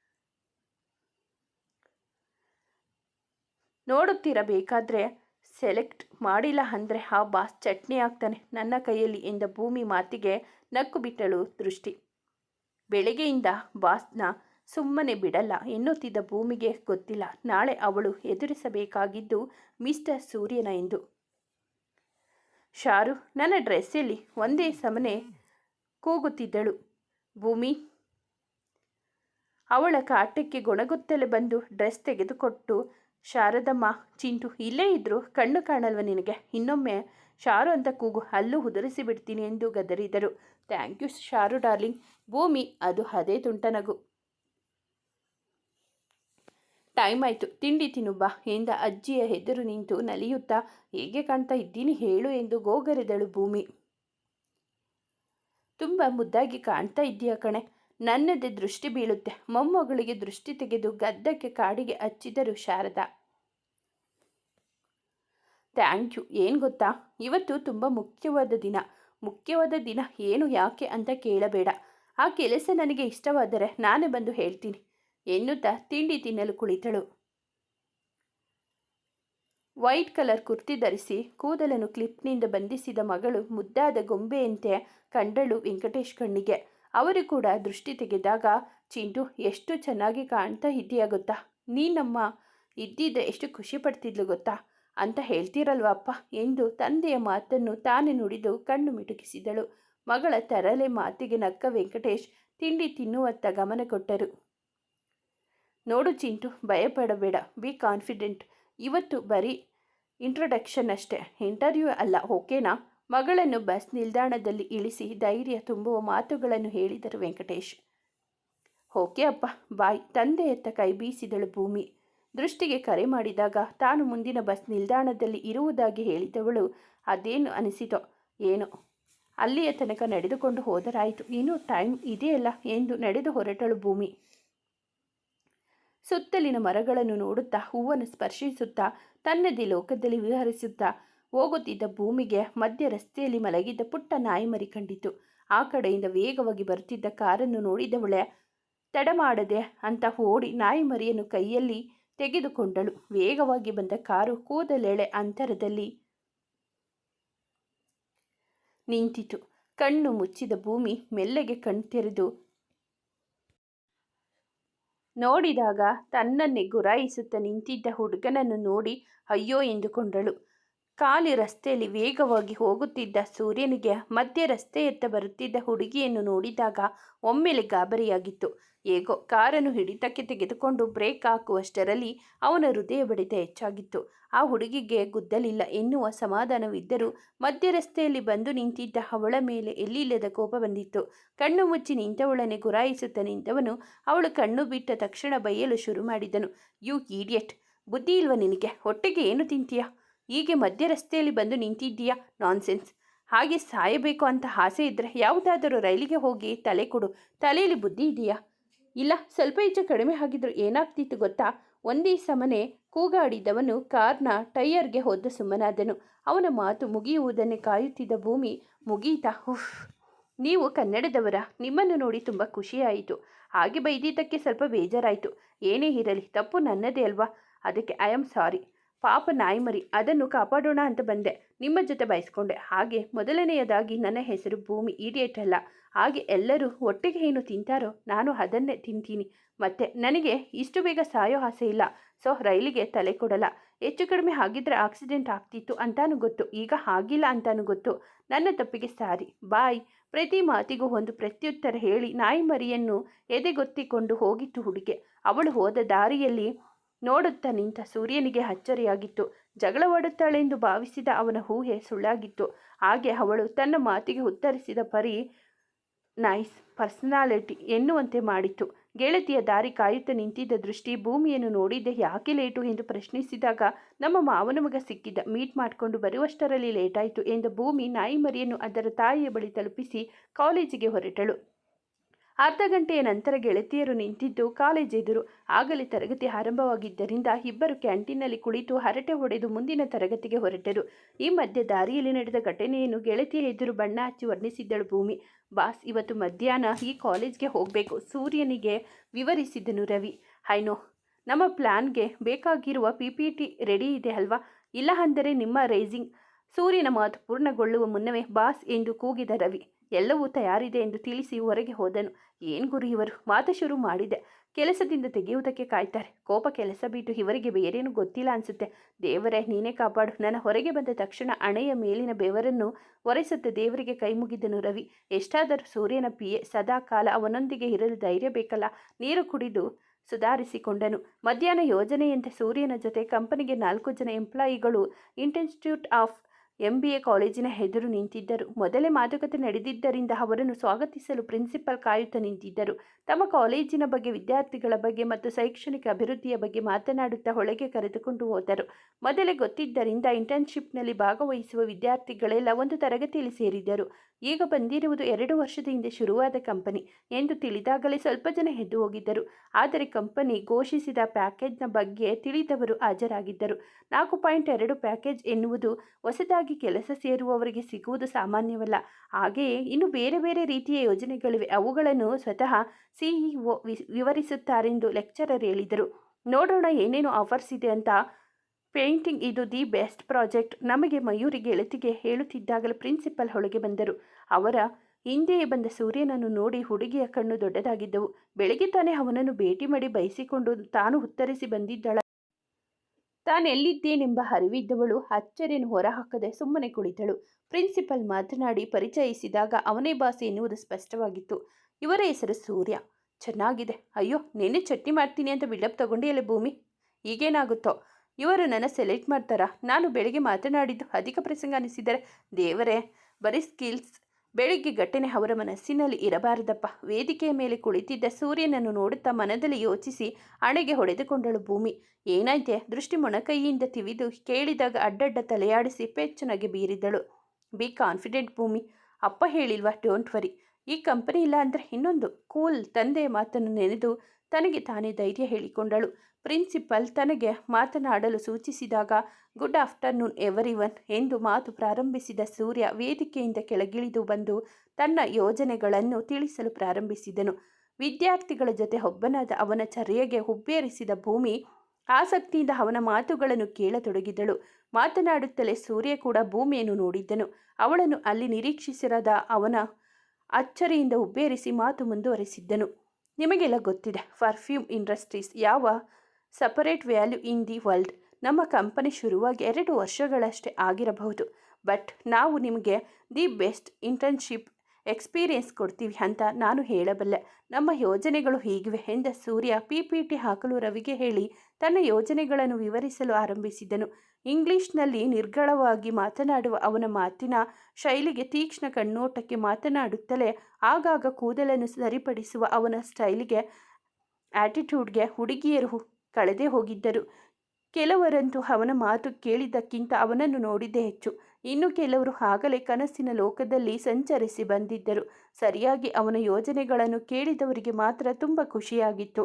A: ನೋಡುತ್ತಿರಬೇಕಾದ್ರೆ ಸೆಲೆಕ್ಟ್ ಮಾಡಿಲ್ಲ ಅಂದರೆ ಆ ಬಾಸ್ ಚಟ್ನಿ ಆಗ್ತಾನೆ. ನನ್ನ ಕೈಯಲ್ಲಿ ಎಂದ ಭೂಮಿ ಮಾತಿಗೆ ನಕ್ಕು ಬಿಟ್ಟಳು ದೃಷ್ಟಿ. ಬೆಳಗ್ಗೆಯಿಂದ ಬಾಸ್ನ ಸುಮ್ಮನೆ ಬಿಡಲ್ಲ. ಎನ್ನುತ್ತಿದ್ದ ಭೂಮಿಗೆ ಗೊತ್ತಿಲ್ಲ. ನಾಳೆ ಅವಳು ಎದುರಿಸಬೇಕಾಗಿದ್ದು ಮಿಸ್ಟರ್ ಸೂರ್ಯನ ಎಂದು. ಶಾರು, ನನ್ನ ಡ್ರೆಸ್ಸಲ್ಲಿ ಒಂದೇ ಸಮನೆ ಕೂಗುತ್ತಿದ್ದಳು. ಭೂಮಿ? ಅವಳ ಕಾಟಕ್ಕೆ ಗೊಣಗುತ್ತಲೇ ಬಂದು ಡ್ರೆಸ್ ತೆಗೆದುಕೊಟ್ಟು ಶಾರದಮ್ಮ, ಚಿಂಟು, ಇಲ್ಲೇ ಇದ್ದರೂ ಕಣ್ಣು ಕಾಣಲ್ವ ನಿನಗೆ? ಇನ್ನೊಮ್ಮೆ ಶಾರು ಅಂತ ಕೂಗು ಅಲ್ಲೂ ಉದುರಿಸಿ ಬಿಡ್ತೀನಿ ಎಂದು ಗದರಿದರು. Thank you Sharu darling. Bhoomi, ಅದು ಅದೇ ತುಂಟನಗು ಟೈಮ್ ಆಯಿತು. ತಿಂಡಿ ತಿನ್ನು ಬಾ ಎಂದ ಅಜ್ಜಿಯ ಹೆದರು ನಿಂತು ನಲಿಯುತ್ತಾ, ಹೇಗೆ ಕಾಣ್ತಾ ಇದ್ದೀನಿ ಹೇಳು ಎಂದು ಗೋಗರೆದಳು ಭೂಮಿ. ತುಂಬ ಮುದ್ದಾಗಿ ಕಾಣ್ತಾ ಇದ್ದೀಯ ಕಣೆ? ನನ್ನದೇ ದೃಷ್ಟಿ ಬೀಳುತ್ತೆ. ಮೊಮ್ಮಗಳಿಗೆ ದೃಷ್ಟಿ ತೆಗೆದು ಗದ್ದಕ್ಕೆ ಕಾಡಿಗೆ ಹಚ್ಚಿದರು ಶಾರದಾ. Thank you. ಏನು ಗೊತ್ತಾ? ಇವತ್ತು ತುಂಬ ಮುಖ್ಯವಾದ ದಿನ. ಮುಖ್ಯವಾದ ದಿನ ಏನು, ಯಾಕೆ ಅಂತ ಕೇಳಬೇಡ. ಆ ಕೆಲಸ ನನಗೆ ಇಷ್ಟವಾದರೆ ನಾನೇ ಬಂದು ಹೇಳ್ತೀನಿ. ಎನ್ನುತ್ತಾ ತಿಂಡಿ ತಿನ್ನಲು ಕುಳಿತಳು. ವೈಟ್ ಕಲರ್ ಕುರ್ತಿ ಧರಿಸಿ ಕೂದಲನ್ನು ಕ್ಲಿಪ್ನಿಂದ ಬಂಧಿಸಿದ ಮಗಳು ಮುದ್ದಾದ ಗೊಂಬೆಯಂತೆ ಕಂಡಳು ವೆಂಕಟೇಶ್ ಕಣ್ಣಿಗೆ. ಅವರು ಕೂಡ ದೃಷ್ಟಿ ತೆಗೆದಾಗ, ಚಿಂಟು, ಎಷ್ಟು ಚೆನ್ನಾಗಿ ಕಾಣ್ತಾ ಇದೆಯಾ ಗೊತ್ತಾ? ನೀನಮ್ಮ ಇದ್ದಿದ್ದರೆ ಎಷ್ಟು ಖುಷಿ ಪಡ್ತಿದ್ಲು ಗೊತ್ತಾ? ಅಂತ ಹೇಳ್ತೀರಲ್ವ ಅಪ್ಪ? ಎಂದು ತಂದೆಯ ಮಾತನ್ನು ತಾನೇ ನುಡಿದು ಕಣ್ಣು ಮಿಟುಕಿಸಿದಳು. ಮಗಳ ತರಲೆ ಮಾತಿಗೆ ನಕ್ಕ ವೆಂಕಟೇಶ್ ತಿಂಡಿ ತಿನ್ನುವತ್ತ ಗಮನ ಕೊಟ್ಟರು. ನೋಡು ಚಿಂಟು, ಭಯಪಡಬೇಡ, ಬಿ ಕಾನ್ಫಿಡೆಂಟ್. ಇವತ್ತು ಬರೀ ಇಂಟ್ರೊಡಕ್ಷನ್ ಅಷ್ಟೇ. ಇಂಟರ್ವ್ಯೂ ಅಲ್ಲ, ಓಕೆನಾ? ಮಗಳನ್ನು ಬಸ್ ನಿಲ್ದಾಣದಲ್ಲಿ ಇಳಿಸಿ ಧೈರ್ಯ ತುಂಬುವ ಮಾತುಗಳನ್ನು ಹೇಳಿದರು ವೆಂಕಟೇಶ್. ಓಕೆ ಅಪ್ಪ, ಬಾಯ್. ತಂದೆಯತ್ತ ಕೈ ಬೀಸಿದಳು ಭೂಮಿ. ದೃಷ್ಟಿಗೆ ಕರೆ ಮಾಡಿದಾಗ ತಾನು ಮುಂದಿನ ಬಸ್ ನಿಲ್ದಾಣದಲ್ಲಿ ಇರುವುದಾಗಿ ಹೇಳಿದವಳು. ಅದೇನು ಅನಿಸಿತೋ ಏನೋ. ಅಲ್ಲಿಯ ತನಕ ನಡೆದುಕೊಂಡು ಹೋದರಾಯಿತು. ಇನ್ನೂ ಟೈಮ್ ಇದೆಯಲ್ಲ ಎಂದು ನಡೆದು ಹೊರಟಳು ಭೂಮಿ. ಸುತ್ತಲಿನ ಮರಗಳನ್ನು ನೋಡುತ್ತಾ ಹೂವನ್ನು ಸ್ಪರ್ಶಿಸುತ್ತಾ ತನ್ನದೇ ಲೋಕದಲ್ಲಿ ವಿಹರಿಸುತ್ತಾ ಹೋಗುತ್ತಿದ್ದ ಭೂಮಿಗೆ ಮಧ್ಯ ರಸ್ತೆಯಲ್ಲಿ ಮಲಗಿದ್ದ ಪುಟ್ಟ ನಾಯಿಮರಿ ಕಂಡಿತು ಆ ಕಡೆಯಿಂದ ವೇಗವಾಗಿ ಬರುತ್ತಿದ್ದ ಕಾರನ್ನು ನೋಡಿದವಳೆ, ತಡ ಮಾಡದೆ ಅಂತ ಓಡಿ ನಾಯಿಮರಿಯನ್ನು ಕೈಯಲ್ಲಿ ತೆಗೆದುಕೊಂಡಳು. ವೇಗವಾಗಿ ಬಂದ ಕಾರು ಕೂದಲೆಳೆ ಅಂತರದಲ್ಲಿ ನಿಂತಿತು ಕಣ್ಣು ಮುಚ್ಚಿದ ಭೂಮಿ ಮೆಲ್ಲಗೆ ಕಣ್ತೆರೆದು ನೋಡಿದಾಗ ತನ್ನನ್ನೇ ಗುರಾಯಿಸುತ್ತಾ ನಿಂತಿದ್ದ ಹುಡುಗನನ್ನು ನೋಡಿ ಅಯ್ಯೋ ಎಂದುಕೊಂಡಳು. ಖಾಲಿ ರಸ್ತೆಯಲ್ಲಿ ವೇಗವಾಗಿ ಹೋಗುತ್ತಿದ್ದ ಸೂರ್ಯನಿಗೆ ಮಧ್ಯ ರಸ್ತೆಯತ್ತ ಬರುತ್ತಿದ್ದ ಹುಡುಗಿಯನ್ನು ನೋಡಿದಾಗ ಒಮ್ಮೆಲೆ ಗಾಬರಿಯಾಗಿತ್ತು. ಹೇಗೋ ಕಾರನ್ನು ಹಿಡಿತಕ್ಕೆ ತೆಗೆದುಕೊಂಡು ಬ್ರೇಕ್ ಹಾಕುವಷ್ಟರಲ್ಲಿ ಅವನ ಹೃದಯ ಬಡಿತ ಹೆಚ್ಚಾಗಿತ್ತು. ಆ ಹುಡುಗಿಗೆ ಗುದ್ದಲಿಲ್ಲ. ಎನ್ನುವ ಸಮಾಧಾನವಿದ್ದರೂ ಮಧ್ಯ ರಸ್ತೆಯಲ್ಲಿ ಬಂದು ನಿಂತಿದ್ದ ಅವಳ ಮೇಲೆ ಎಲ್ಲಿಲ್ಲದ ಕೋಪ ಬಂದಿತ್ತು. ಕಣ್ಣು ಮುಚ್ಚಿ ನಿಂತವಳನ್ನೇ ಗುರಾಯಿಸುತ್ತ ನಿಂತವನು ಅವಳು ಕಣ್ಣು ಬಿಟ್ಟ ತಕ್ಷಣ ಬೈಯಲು ಶುರು ಮಾಡಿದನು. You idiot! ಬುದ್ಧಿ ಇಲ್ವ ನಿನಗೆ? ಹೊಟ್ಟೆಗೆ ಏನು ತಿಂತೀಯಾ? ಹೀಗೆ ಮಧ್ಯ ರಸ್ತೆಯಲ್ಲಿ ಬಂದು ನಿಂತಿದ್ದೀಯಾ? ನಾನ್ಸೆನ್ಸ್. ಹಾಗೆ ಸಾಯಬೇಕು ಅಂತ ಆಸೆ ಇದ್ದರೆ ಯಾವುದಾದರೂ ರೈಲಿಗೆ ಹೋಗಿ ತಲೆ ಕೊಡು. ತಲೆಯಲ್ಲಿ ಬುದ್ಧಿ ಇದೆಯಾ? ಇಲ್ಲ, ಸ್ವಲ್ಪ ಹೆಚ್ಚು ಕಡಿಮೆ ಆಗಿದ್ರು ಏನಾಗ್ತಿತ್ತು ಗೊತ್ತಾ? ಒಂದೇ ಸಮನೆ ಕೂಗಾಡಿದವನು ಕಾರ್ನ ಟೈಯರ್ಗೆ ಹೋದ ಸುಮ್ಮನಾದನು. ಅವನ ಮಾತು ಮುಗಿಯುವುದನ್ನೇ ಕಾಯುತ್ತಿದ್ದ ಭೂಮಿ ಮುಗೀತಾ ಹುಫ್ ನೀವು ಕನ್ನಡದವರ. ನಿಮ್ಮನ್ನು ನೋಡಿ ತುಂಬ ಖುಷಿಯಾಯಿತು. ಹಾಗೆ ಬೈದಿದ್ದಕ್ಕೆ ಸ್ವಲ್ಪ ಬೇಜಾರಾಯಿತು. ಏನೇ ಇರಲಿ, ತಪ್ಪು ನನ್ನದೇ ಅಲ್ವಾ? ಅದಕ್ಕೆ ಐ ಆಮ್ ಸಾರಿ ಪಾಪ ನಾಯಿ ಮರಿ, ಅದನ್ನು ಕಾಪಾಡೋಣ ಅಂತ ಬಂದೆ. ನಿಮ್ಮ ಜೊತೆ ಬಯಸ್ಕೊಂಡೆ. ಹಾಗೆ ಮೊದಲನೆಯದಾಗಿ ನನ್ನ ಹೆಸರು ಭೂಮಿ, ಈಡಿಯೇಟ್ ಅಲ್ಲ. ಹಾಗೆ ಎಲ್ಲರೂ ಒಟ್ಟಿಗೆ ಏನು ತಿಂತಾರೋ ನಾನು ಅದನ್ನೇ ತಿಂತೀನಿ. ಮತ್ತೆ ನನಗೆ ಇಷ್ಟು ಬೇಗ ಸಾಯೋ ಆಸೆ ಇಲ್ಲ. ಸೊ, ರೈಲಿಗೆ ತಲೆ ಕೊಡಲ್ಲ. ಹೆಚ್ಚು ಕಡಿಮೆ ಆಗಿದ್ರೆ ಆಕ್ಸಿಡೆಂಟ್ ಆಗ್ತಿತ್ತು ಅಂತಾನು ಗೊತ್ತು. ಈಗ ಆಗಿಲ್ಲ ಅಂತಾನು ಗೊತ್ತು. ನನ್ನ ತಪ್ಪಿಗೆ ಸಾರಿ. ಬಾಯ್. ಪ್ರತಿ ಮಾತಿಗೂ ಒಂದು ಪ್ರತ್ಯುತ್ತರ ಹೇಳಿ ನಾಯಿ ಮರಿಯನ್ನು ಎದೆಗೊತ್ತಿಕೊಂಡು ಹೋಗಿತ್ತು ಹುಡುಗೆ. ಅವಳು ಹೋದ ದಾರಿಯಲ್ಲಿ ನೋಡುತ್ತಾ ನಿಂತ ಸೂರ್ಯನಿಗೆ ಅಚ್ಚರಿಯಾಗಿತ್ತು. ಜಗಳವಾಡುತ್ತಾಳೆಂದು ಭಾವಿಸಿದ ಅವನ ಊಹೆ ಸುಳ್ಳಾಗಿತ್ತು. ಹಾಗೆ ಅವಳು ತನ್ನ ಮಾತಿಗೆ ಉತ್ತರಿಸಿದ ಪರಿ, ನೈಸ್, ಪರ್ಸನಾಲಿಟಿ ಎನ್ನುವಂತೆ ಮಾಡಿತು. ಗೆಳತಿಯ ದಾರಿ ಕಾಯುತ್ತಾ ನಿಂತಿದ್ದ ದೃಷ್ಟಿ ಭೂಮಿಯನ್ನು ನೋಡಿದ್ದೆ. ಯಾಕೆ ಲೇಟು ಎಂದು ಪ್ರಶ್ನಿಸಿದಾಗ ನಮ್ಮ ಮಾವನ ಮಗ ಸಿಕ್ಕಿದ್ದ. ಮೀಟ್ ಮಾಡಿಕೊಂಡು ಬರುವಷ್ಟರಲ್ಲಿ ಲೇಟಾಯಿತು ಎಂದು ಭೂಮಿ ನಾಯಿ ಮರಿಯನ್ನು ಅದರ ತಾಯಿಯ ಬಳಿ ತಲುಪಿಸಿ ಕಾಲೇಜಿಗೆ ಹೊರಟಳು. ಅರ್ಧ ಗಂಟೆಯ ನಂತರ ಗೆಳತಿಯರು ನಿಂತಿದ್ದು ಕಾಲೇಜ್ ಎದುರು ಆಗಲೇ ತರಗತಿ ಆರಂಭವಾಗಿದ್ದರಿಂದ ಇಬ್ಬರು ಕ್ಯಾಂಟೀನ್ನಲ್ಲಿ ಕುಳಿತು ಹರಟೆ ಹೊಡೆದು ಮುಂದಿನ ತರಗತಿಗೆ ಹೊರಟರು. ಈ ಮಧ್ಯೆ ದಾರಿಯಲ್ಲಿ ನಡೆದ ಘಟನೆಯನ್ನು ಗೆಳತಿಯ ಎದುರು ಬಣ್ಣ ಹಚ್ಚಿ ವರ್ಣಿಸಿದ್ದಳು ಭೂಮಿ. ಬಾಸ್, ಇವತ್ತು ಮಧ್ಯಾಹ್ನ ಈ ಕಾಲೇಜ್ಗೆ ಹೋಗಬೇಕು. ಸೂರ್ಯನಿಗೆ ವಿವರಿಸಿದನು ರವಿ. ಐನೋ ನಮ್ಮ ಪ್ಲ್ಯಾನ್ಗೆ ಬೇಕಾಗಿರುವ ಪಿ ಪಿ ಟಿ ರೆಡಿ ಇದೆ ಅಲ್ವಾ? ಇಲ್ಲ ಅಂದರೆ ನಿಮ್ಮ ರೈಸಿಂಗ್. ಸೂರ್ಯನ ಮಾತು ಪೂರ್ಣಗೊಳ್ಳುವ ಮುನ್ನವೇ ಬಾಸ್ ಎಂದು ಕೂಗಿದ ರವಿ. ಎಲ್ಲವೂ ತಯಾರಿದೆ ಎಂದು ತಿಳಿಸಿ ಹೊರಗೆ ಹೋದನು. ಏನು ಗುರು ಇವರು? ಮಾತು ಶುರು ಮಾಡಿದೆ. ಕೆಲಸದಿಂದ ತೆಗೆಯುವುದಕ್ಕೆ ಕಾಯ್ತಾರೆ. ಕೋಪ ಕೆಲಸ ಬಿಟ್ಟು ಇವರಿಗೆ ಬೇರೇನು ಗೊತ್ತಿಲ್ಲ ಅನಿಸುತ್ತೆ. ದೇವರೇ, ನೀನೇ ಕಾಪಾಡು. ನನ್ನ ಹೊರಗೆ ಬಂದ ತಕ್ಷಣ ಅಣೆಯ ಮೇಲಿನ ಬೆವರನ್ನು ಒರೆಸುತ್ತ ದೇವರಿಗೆ ಕೈ ಮುಗಿದನು ರವಿ. ಎಷ್ಟಾದರೂ ಸೂರ್ಯನ ಪಿಯೆ ಸದಾ ಕಾಲ ಅವನೊಂದಿಗೆ ಇರಲು ಧೈರ್ಯ ಬೇಕಲ್ಲ? ನೀರು ಕುಡಿದು ಸುಧಾರಿಸಿಕೊಂಡನು. ಮಧ್ಯಾಹ್ನ ಯೋಜನೆಯಂತೆ ಸೂರ್ಯನ ಜೊತೆ ಕಂಪನಿಗೆ ನಾಲ್ಕು ಜನ ಎಂಪ್ಲಾಯಿಗಳು ಇಂಟೆನ್ಸ್ಟಿಟ್ಯೂಟ್ ಆಫ್ ಎಂ ಕಾಲೇಜಿನ ಹೆದರು ನಿಂತಿದ್ದರು. ಮೊದಲೇ ಮಾತುಕತೆ ನಡೆದಿದ್ದರಿಂದ ಅವರನ್ನು ಸ್ವಾಗತಿಸಲು ಪ್ರಿನ್ಸಿಪಲ್ ಕಾಯುತ್ತಾ ನಿಂತಿದ್ದರು. ತಮ್ಮ ಕಾಲೇಜಿನ ಬಗ್ಗೆ, ವಿದ್ಯಾರ್ಥಿಗಳ ಬಗ್ಗೆ ಮತ್ತು ಶೈಕ್ಷಣಿಕ ಅಭಿವೃದ್ಧಿಯ ಬಗ್ಗೆ ಮಾತನಾಡುತ್ತಾ ಒಳಗೆ ಕರೆದುಕೊಂಡು ಹೋದರು. ಮೊದಲೇ ಗೊತ್ತಿದ್ದರಿಂದ ಇಂಟರ್ನ್ಶಿಪ್ನಲ್ಲಿ ಭಾಗವಹಿಸುವ ವಿದ್ಯಾರ್ಥಿಗಳೆಲ್ಲ ಒಂದು ತರಗತಿಯಲ್ಲಿ ಸೇರಿದ್ದರು. ಈಗ ಬಂದಿರುವುದು ಎರಡು ವರ್ಷದ ಹಿಂದೆ ಶುರುವಾದ ಕಂಪನಿ ಎಂದು ತಿಳಿದಾಗಲೇ ಸ್ವಲ್ಪ ಜನ ಎದ್ದು ಹೋಗಿದ್ದರು. ಆದರೆ ಕಂಪನಿ ಘೋಷಿಸಿದ ಪ್ಯಾಕೇಜ್ನ ಬಗ್ಗೆ ತಿಳಿದವರು ಹಾಜರಾಗಿದ್ದರು. ನಾಲ್ಕು ಪಾಯಿಂಟ್ ಎರಡು ಪ್ಯಾಕೇಜ್ ಎನ್ನುವುದು ಹೊಸದಾಗಿ ಕೆಲಸ ಸೇರುವವರಿಗೆ ಸಿಗುವುದು ಸಾಮಾನ್ಯವಲ್ಲ. ಹಾಗೆಯೇ ಇನ್ನು ಬೇರೆ ಬೇರೆ ರೀತಿಯ ಯೋಜನೆಗಳಿವೆ. ಅವುಗಳನ್ನು ಸ್ವತಃ ಸಿಇಒ ವಿವರಿಸುತ್ತಾರೆಂದು ಲೆಕ್ಚರರ್ ಹೇಳಿದರು. ನೋಡೋಣ ಏನೇನು ಆಫರ್ಸ್ ಇದೆ ಅಂತ. ಪೇಂಟಿಂಗ್ ಇದು ದಿ ಬೆಸ್ಟ್ ಪ್ರಾಜೆಕ್ಟ್. ನಮಗೆ ಮಯೂರಿ ಗೆಳತಿಗೆ ಹೇಳುತ್ತಿದ್ದಾಗಲೇ ಪ್ರಿನ್ಸಿಪಲ್ ಹೊಳಗೆ ಬಂದರು. ಅವರ ಹಿಂದೆಯೇ ಬಂದ ಸೂರ್ಯನನ್ನು ನೋಡಿ ಹುಡುಗಿಯ ಕಣ್ಣು ದೊಡ್ಡದಾಗಿದ್ದವು. ಬೆಳಗ್ಗೆ ತಾನೇ ಅವನನ್ನು ಭೇಟಿ ಮಾಡಿ ಬಯಸಿಕೊಂಡು ತಾನು ಉತ್ತರಿಸಿ ಬಂದಿದ್ದಳ ತಾನೆಲ್ಲಿದ್ದೇನೆಂಬ ಅರಿವಿದ್ದವಳು ಅಚ್ಚರಿಯನ್ನು ಹೊರಹಾಕದೆ ಸುಮ್ಮನೆ ಕುಳಿತಳು. ಪ್ರಿನ್ಸಿಪಲ್ ಮಾತನಾಡಿ ಪರಿಚಯಿಸಿದಾಗ ಅವನೇ ಭಾಷೆ ಎನ್ನುವುದು ಸ್ಪಷ್ಟವಾಗಿತ್ತು. ಇವರ ಹೆಸರು ಸೂರ್ಯ. ಚೆನ್ನಾಗಿದೆ. ಅಯ್ಯೋ ನೆನೆ ಚಟ್ನಿ ಮಾಡ್ತೀನಿ ಅಂತ ಬಿಲ್ಡಪ್ ತಗೊಂಡಿಯಲ್ಲ ಭೂಮಿ? ಈಗೇನಾಗುತ್ತೋ? ಇವರು ನನ್ನ ಸೆಲೆಕ್ಟ್ ಮಾಡ್ತಾರಾ? ನಾನು ಬೆಳಗ್ಗೆ ಮಾತನಾಡಿದ್ದು ಅಧಿಕ ಪ್ರಸಂಗ ಅನಿಸಿದರೆ ದೇವರೇ. ಬರೀ ಸ್ಕಿಲ್ಸ್ ಬೆಳಿಗ್ಗೆ ಘಟನೆ ಅವರ ಮನಸ್ಸಿನಲ್ಲಿ ಇರಬಾರದಪ್ಪ. ವೇದಿಕೆಯ ಮೇಲೆ ಕುಳಿತಿದ್ದ ಸೂರ್ಯನನ್ನು ನೋಡುತ್ತಾ ಮನದಲ್ಲಿ ಯೋಚಿಸಿ ಹಣೆಗೆ ಹೊಡೆದುಕೊಂಡಳು ಭೂಮಿ. ಏನಾಯ್ತೆ? ದೃಷ್ಟಿ ಮೊಣಕೈಯಿಂದ ತಿವಿದು ಕೇಳಿದಾಗ ಅಡ್ಡಡ್ಡ ತಲೆಯಾಡಿಸಿ ಪೆಚ್ಚನಾಗಿ ಬೀರಿದಳು. ಬಿ ಕಾನ್ಫಿಡೆಂಟ್ ಭೂಮಿ. ಅಪ್ಪ ಹೇಳಿಲ್ವಾ, ಡೋಂಟ್ ವರಿ. ಈ ಕಂಪನಿ ಇಲ್ಲ ಅಂದರೆ ಇನ್ನೊಂದು. ಕೂಲ್ ತಂದೆಯ ಮಾತನ್ನು ನೆನೆದು ತನಗೆ ತಾನೇ ಧೈರ್ಯ ಹೇಳಿಕೊಂಡಳು. ಪ್ರಿನ್ಸಿಪಲ್ ತನಗೆ ಮಾತನಾಡಲು ಸೂಚಿಸಿದಾಗ, ಗುಡ್ ಆಫ್ಟರ್ನೂನ್ ಎವರಿ ಒನ್ ಎಂದು ಮಾತು ಪ್ರಾರಂಭಿಸಿದ ಸೂರ್ಯ ವೇದಿಕೆಯಿಂದ ಕೆಳಗಿಳಿದು ಬಂದು ತನ್ನ ಯೋಜನೆಗಳನ್ನು ತಿಳಿಸಲು ಪ್ರಾರಂಭಿಸಿದನು. ವಿದ್ಯಾರ್ಥಿಗಳ ಜೊತೆ ಒಬ್ಬನಾದ ಅವನ ಚರ್ಯೆಗೆ ಹುಬ್ಬೇರಿಸಿದ ಭೂಮಿ ಆಸಕ್ತಿಯಿಂದ ಅವನ ಮಾತುಗಳನ್ನು ಕೇಳತೊಡಗಿದಳು. ಮಾತನಾಡುತ್ತಲೇ ಸೂರ್ಯ ಕೂಡ ಭೂಮಿಯನ್ನು ನೋಡಿದ್ದನು. ಅವಳನ್ನು ಅಲ್ಲಿ ನಿರೀಕ್ಷಿಸಿರದ ಅವನ ಅಚ್ಚರಿಯಿಂದ ಉಬ್ಬೇರಿಸಿ ಮಾತು ಮುಂದುವರೆಸಿದ್ದನು. ನಿಮಗೆಲ್ಲ ಗೊತ್ತಿದೆ ಪರ್ಫ್ಯೂಮ್ ಇಂಡಸ್ಟ್ರೀಸ್ ಯಾವ separate value in the world ನಮ್ಮ ಕಂಪನಿ ಶುರುವಾಗಿ ಎರಡು ವರ್ಷಗಳಷ್ಟೇ ಆಗಿರಬಹುದು. ಬಟ್ ನಾವು ನಿಮಗೆ ದಿ ಬೆಸ್ಟ್ ಇಂಟರ್ನ್ಶಿಪ್ ಎಕ್ಸ್ಪೀರಿಯನ್ಸ್ ಕೊಡ್ತೀವಿ ಅಂತ ನಾನು ಹೇಳಬಲ್ಲೆ. ನಮ್ಮ ಯೋಜನೆಗಳು ಹೀಗಿವೆ. ಎಂದ ಸೂರ್ಯ ಪಿ ಪಿ ಟಿ ಹಾಕಲು ರವಿಗೆ ಹೇಳಿ ತನ್ನ ಯೋಜನೆಗಳನ್ನು ವಿವರಿಸಲು ಆರಂಭಿಸಿದನು. ಇಂಗ್ಲಿಷ್ನಲ್ಲಿ ನಿರ್ಗಳವಾಗಿ ಮಾತನಾಡುವ ಅವನ ಮಾತಿನ ಶೈಲಿಗೆ ತೀಕ್ಷ್ಣ ಕಣ್ಣೋಟಕ್ಕೆ ಮಾತನಾಡುತ್ತಲೇ ಆಗಾಗ ಕೂದಲನ್ನು ಸರಿಪಡಿಸುವ ಅವನ ಸ್ಟೈಲಿಗೆ, ಆಟಿಟ್ಯೂಡ್ಗೆ ಹುಡುಗಿಯರು ಕಳೆದೇ ಹೋಗಿದ್ದರು. ಕೆಲವರಂತೂ ಅವನ ಮಾತು ಕೇಳಿದ್ದಕ್ಕಿಂತ ಅವನನ್ನು ನೋಡಿದ್ದೇ ಹೆಚ್ಚು. ಇನ್ನು ಕೆಲವರು ಆಗಲೇ ಕನಸಿನ ಲೋಕದಲ್ಲಿ ಸಂಚರಿಸಿ ಬಂದಿದ್ದರು. ಸರಿಯಾಗಿ ಅವನ ಯೋಜನೆಗಳನ್ನು ಕೇಳಿದವರಿಗೆ ಮಾತ್ರ ತುಂಬ ಖುಷಿಯಾಗಿತ್ತು.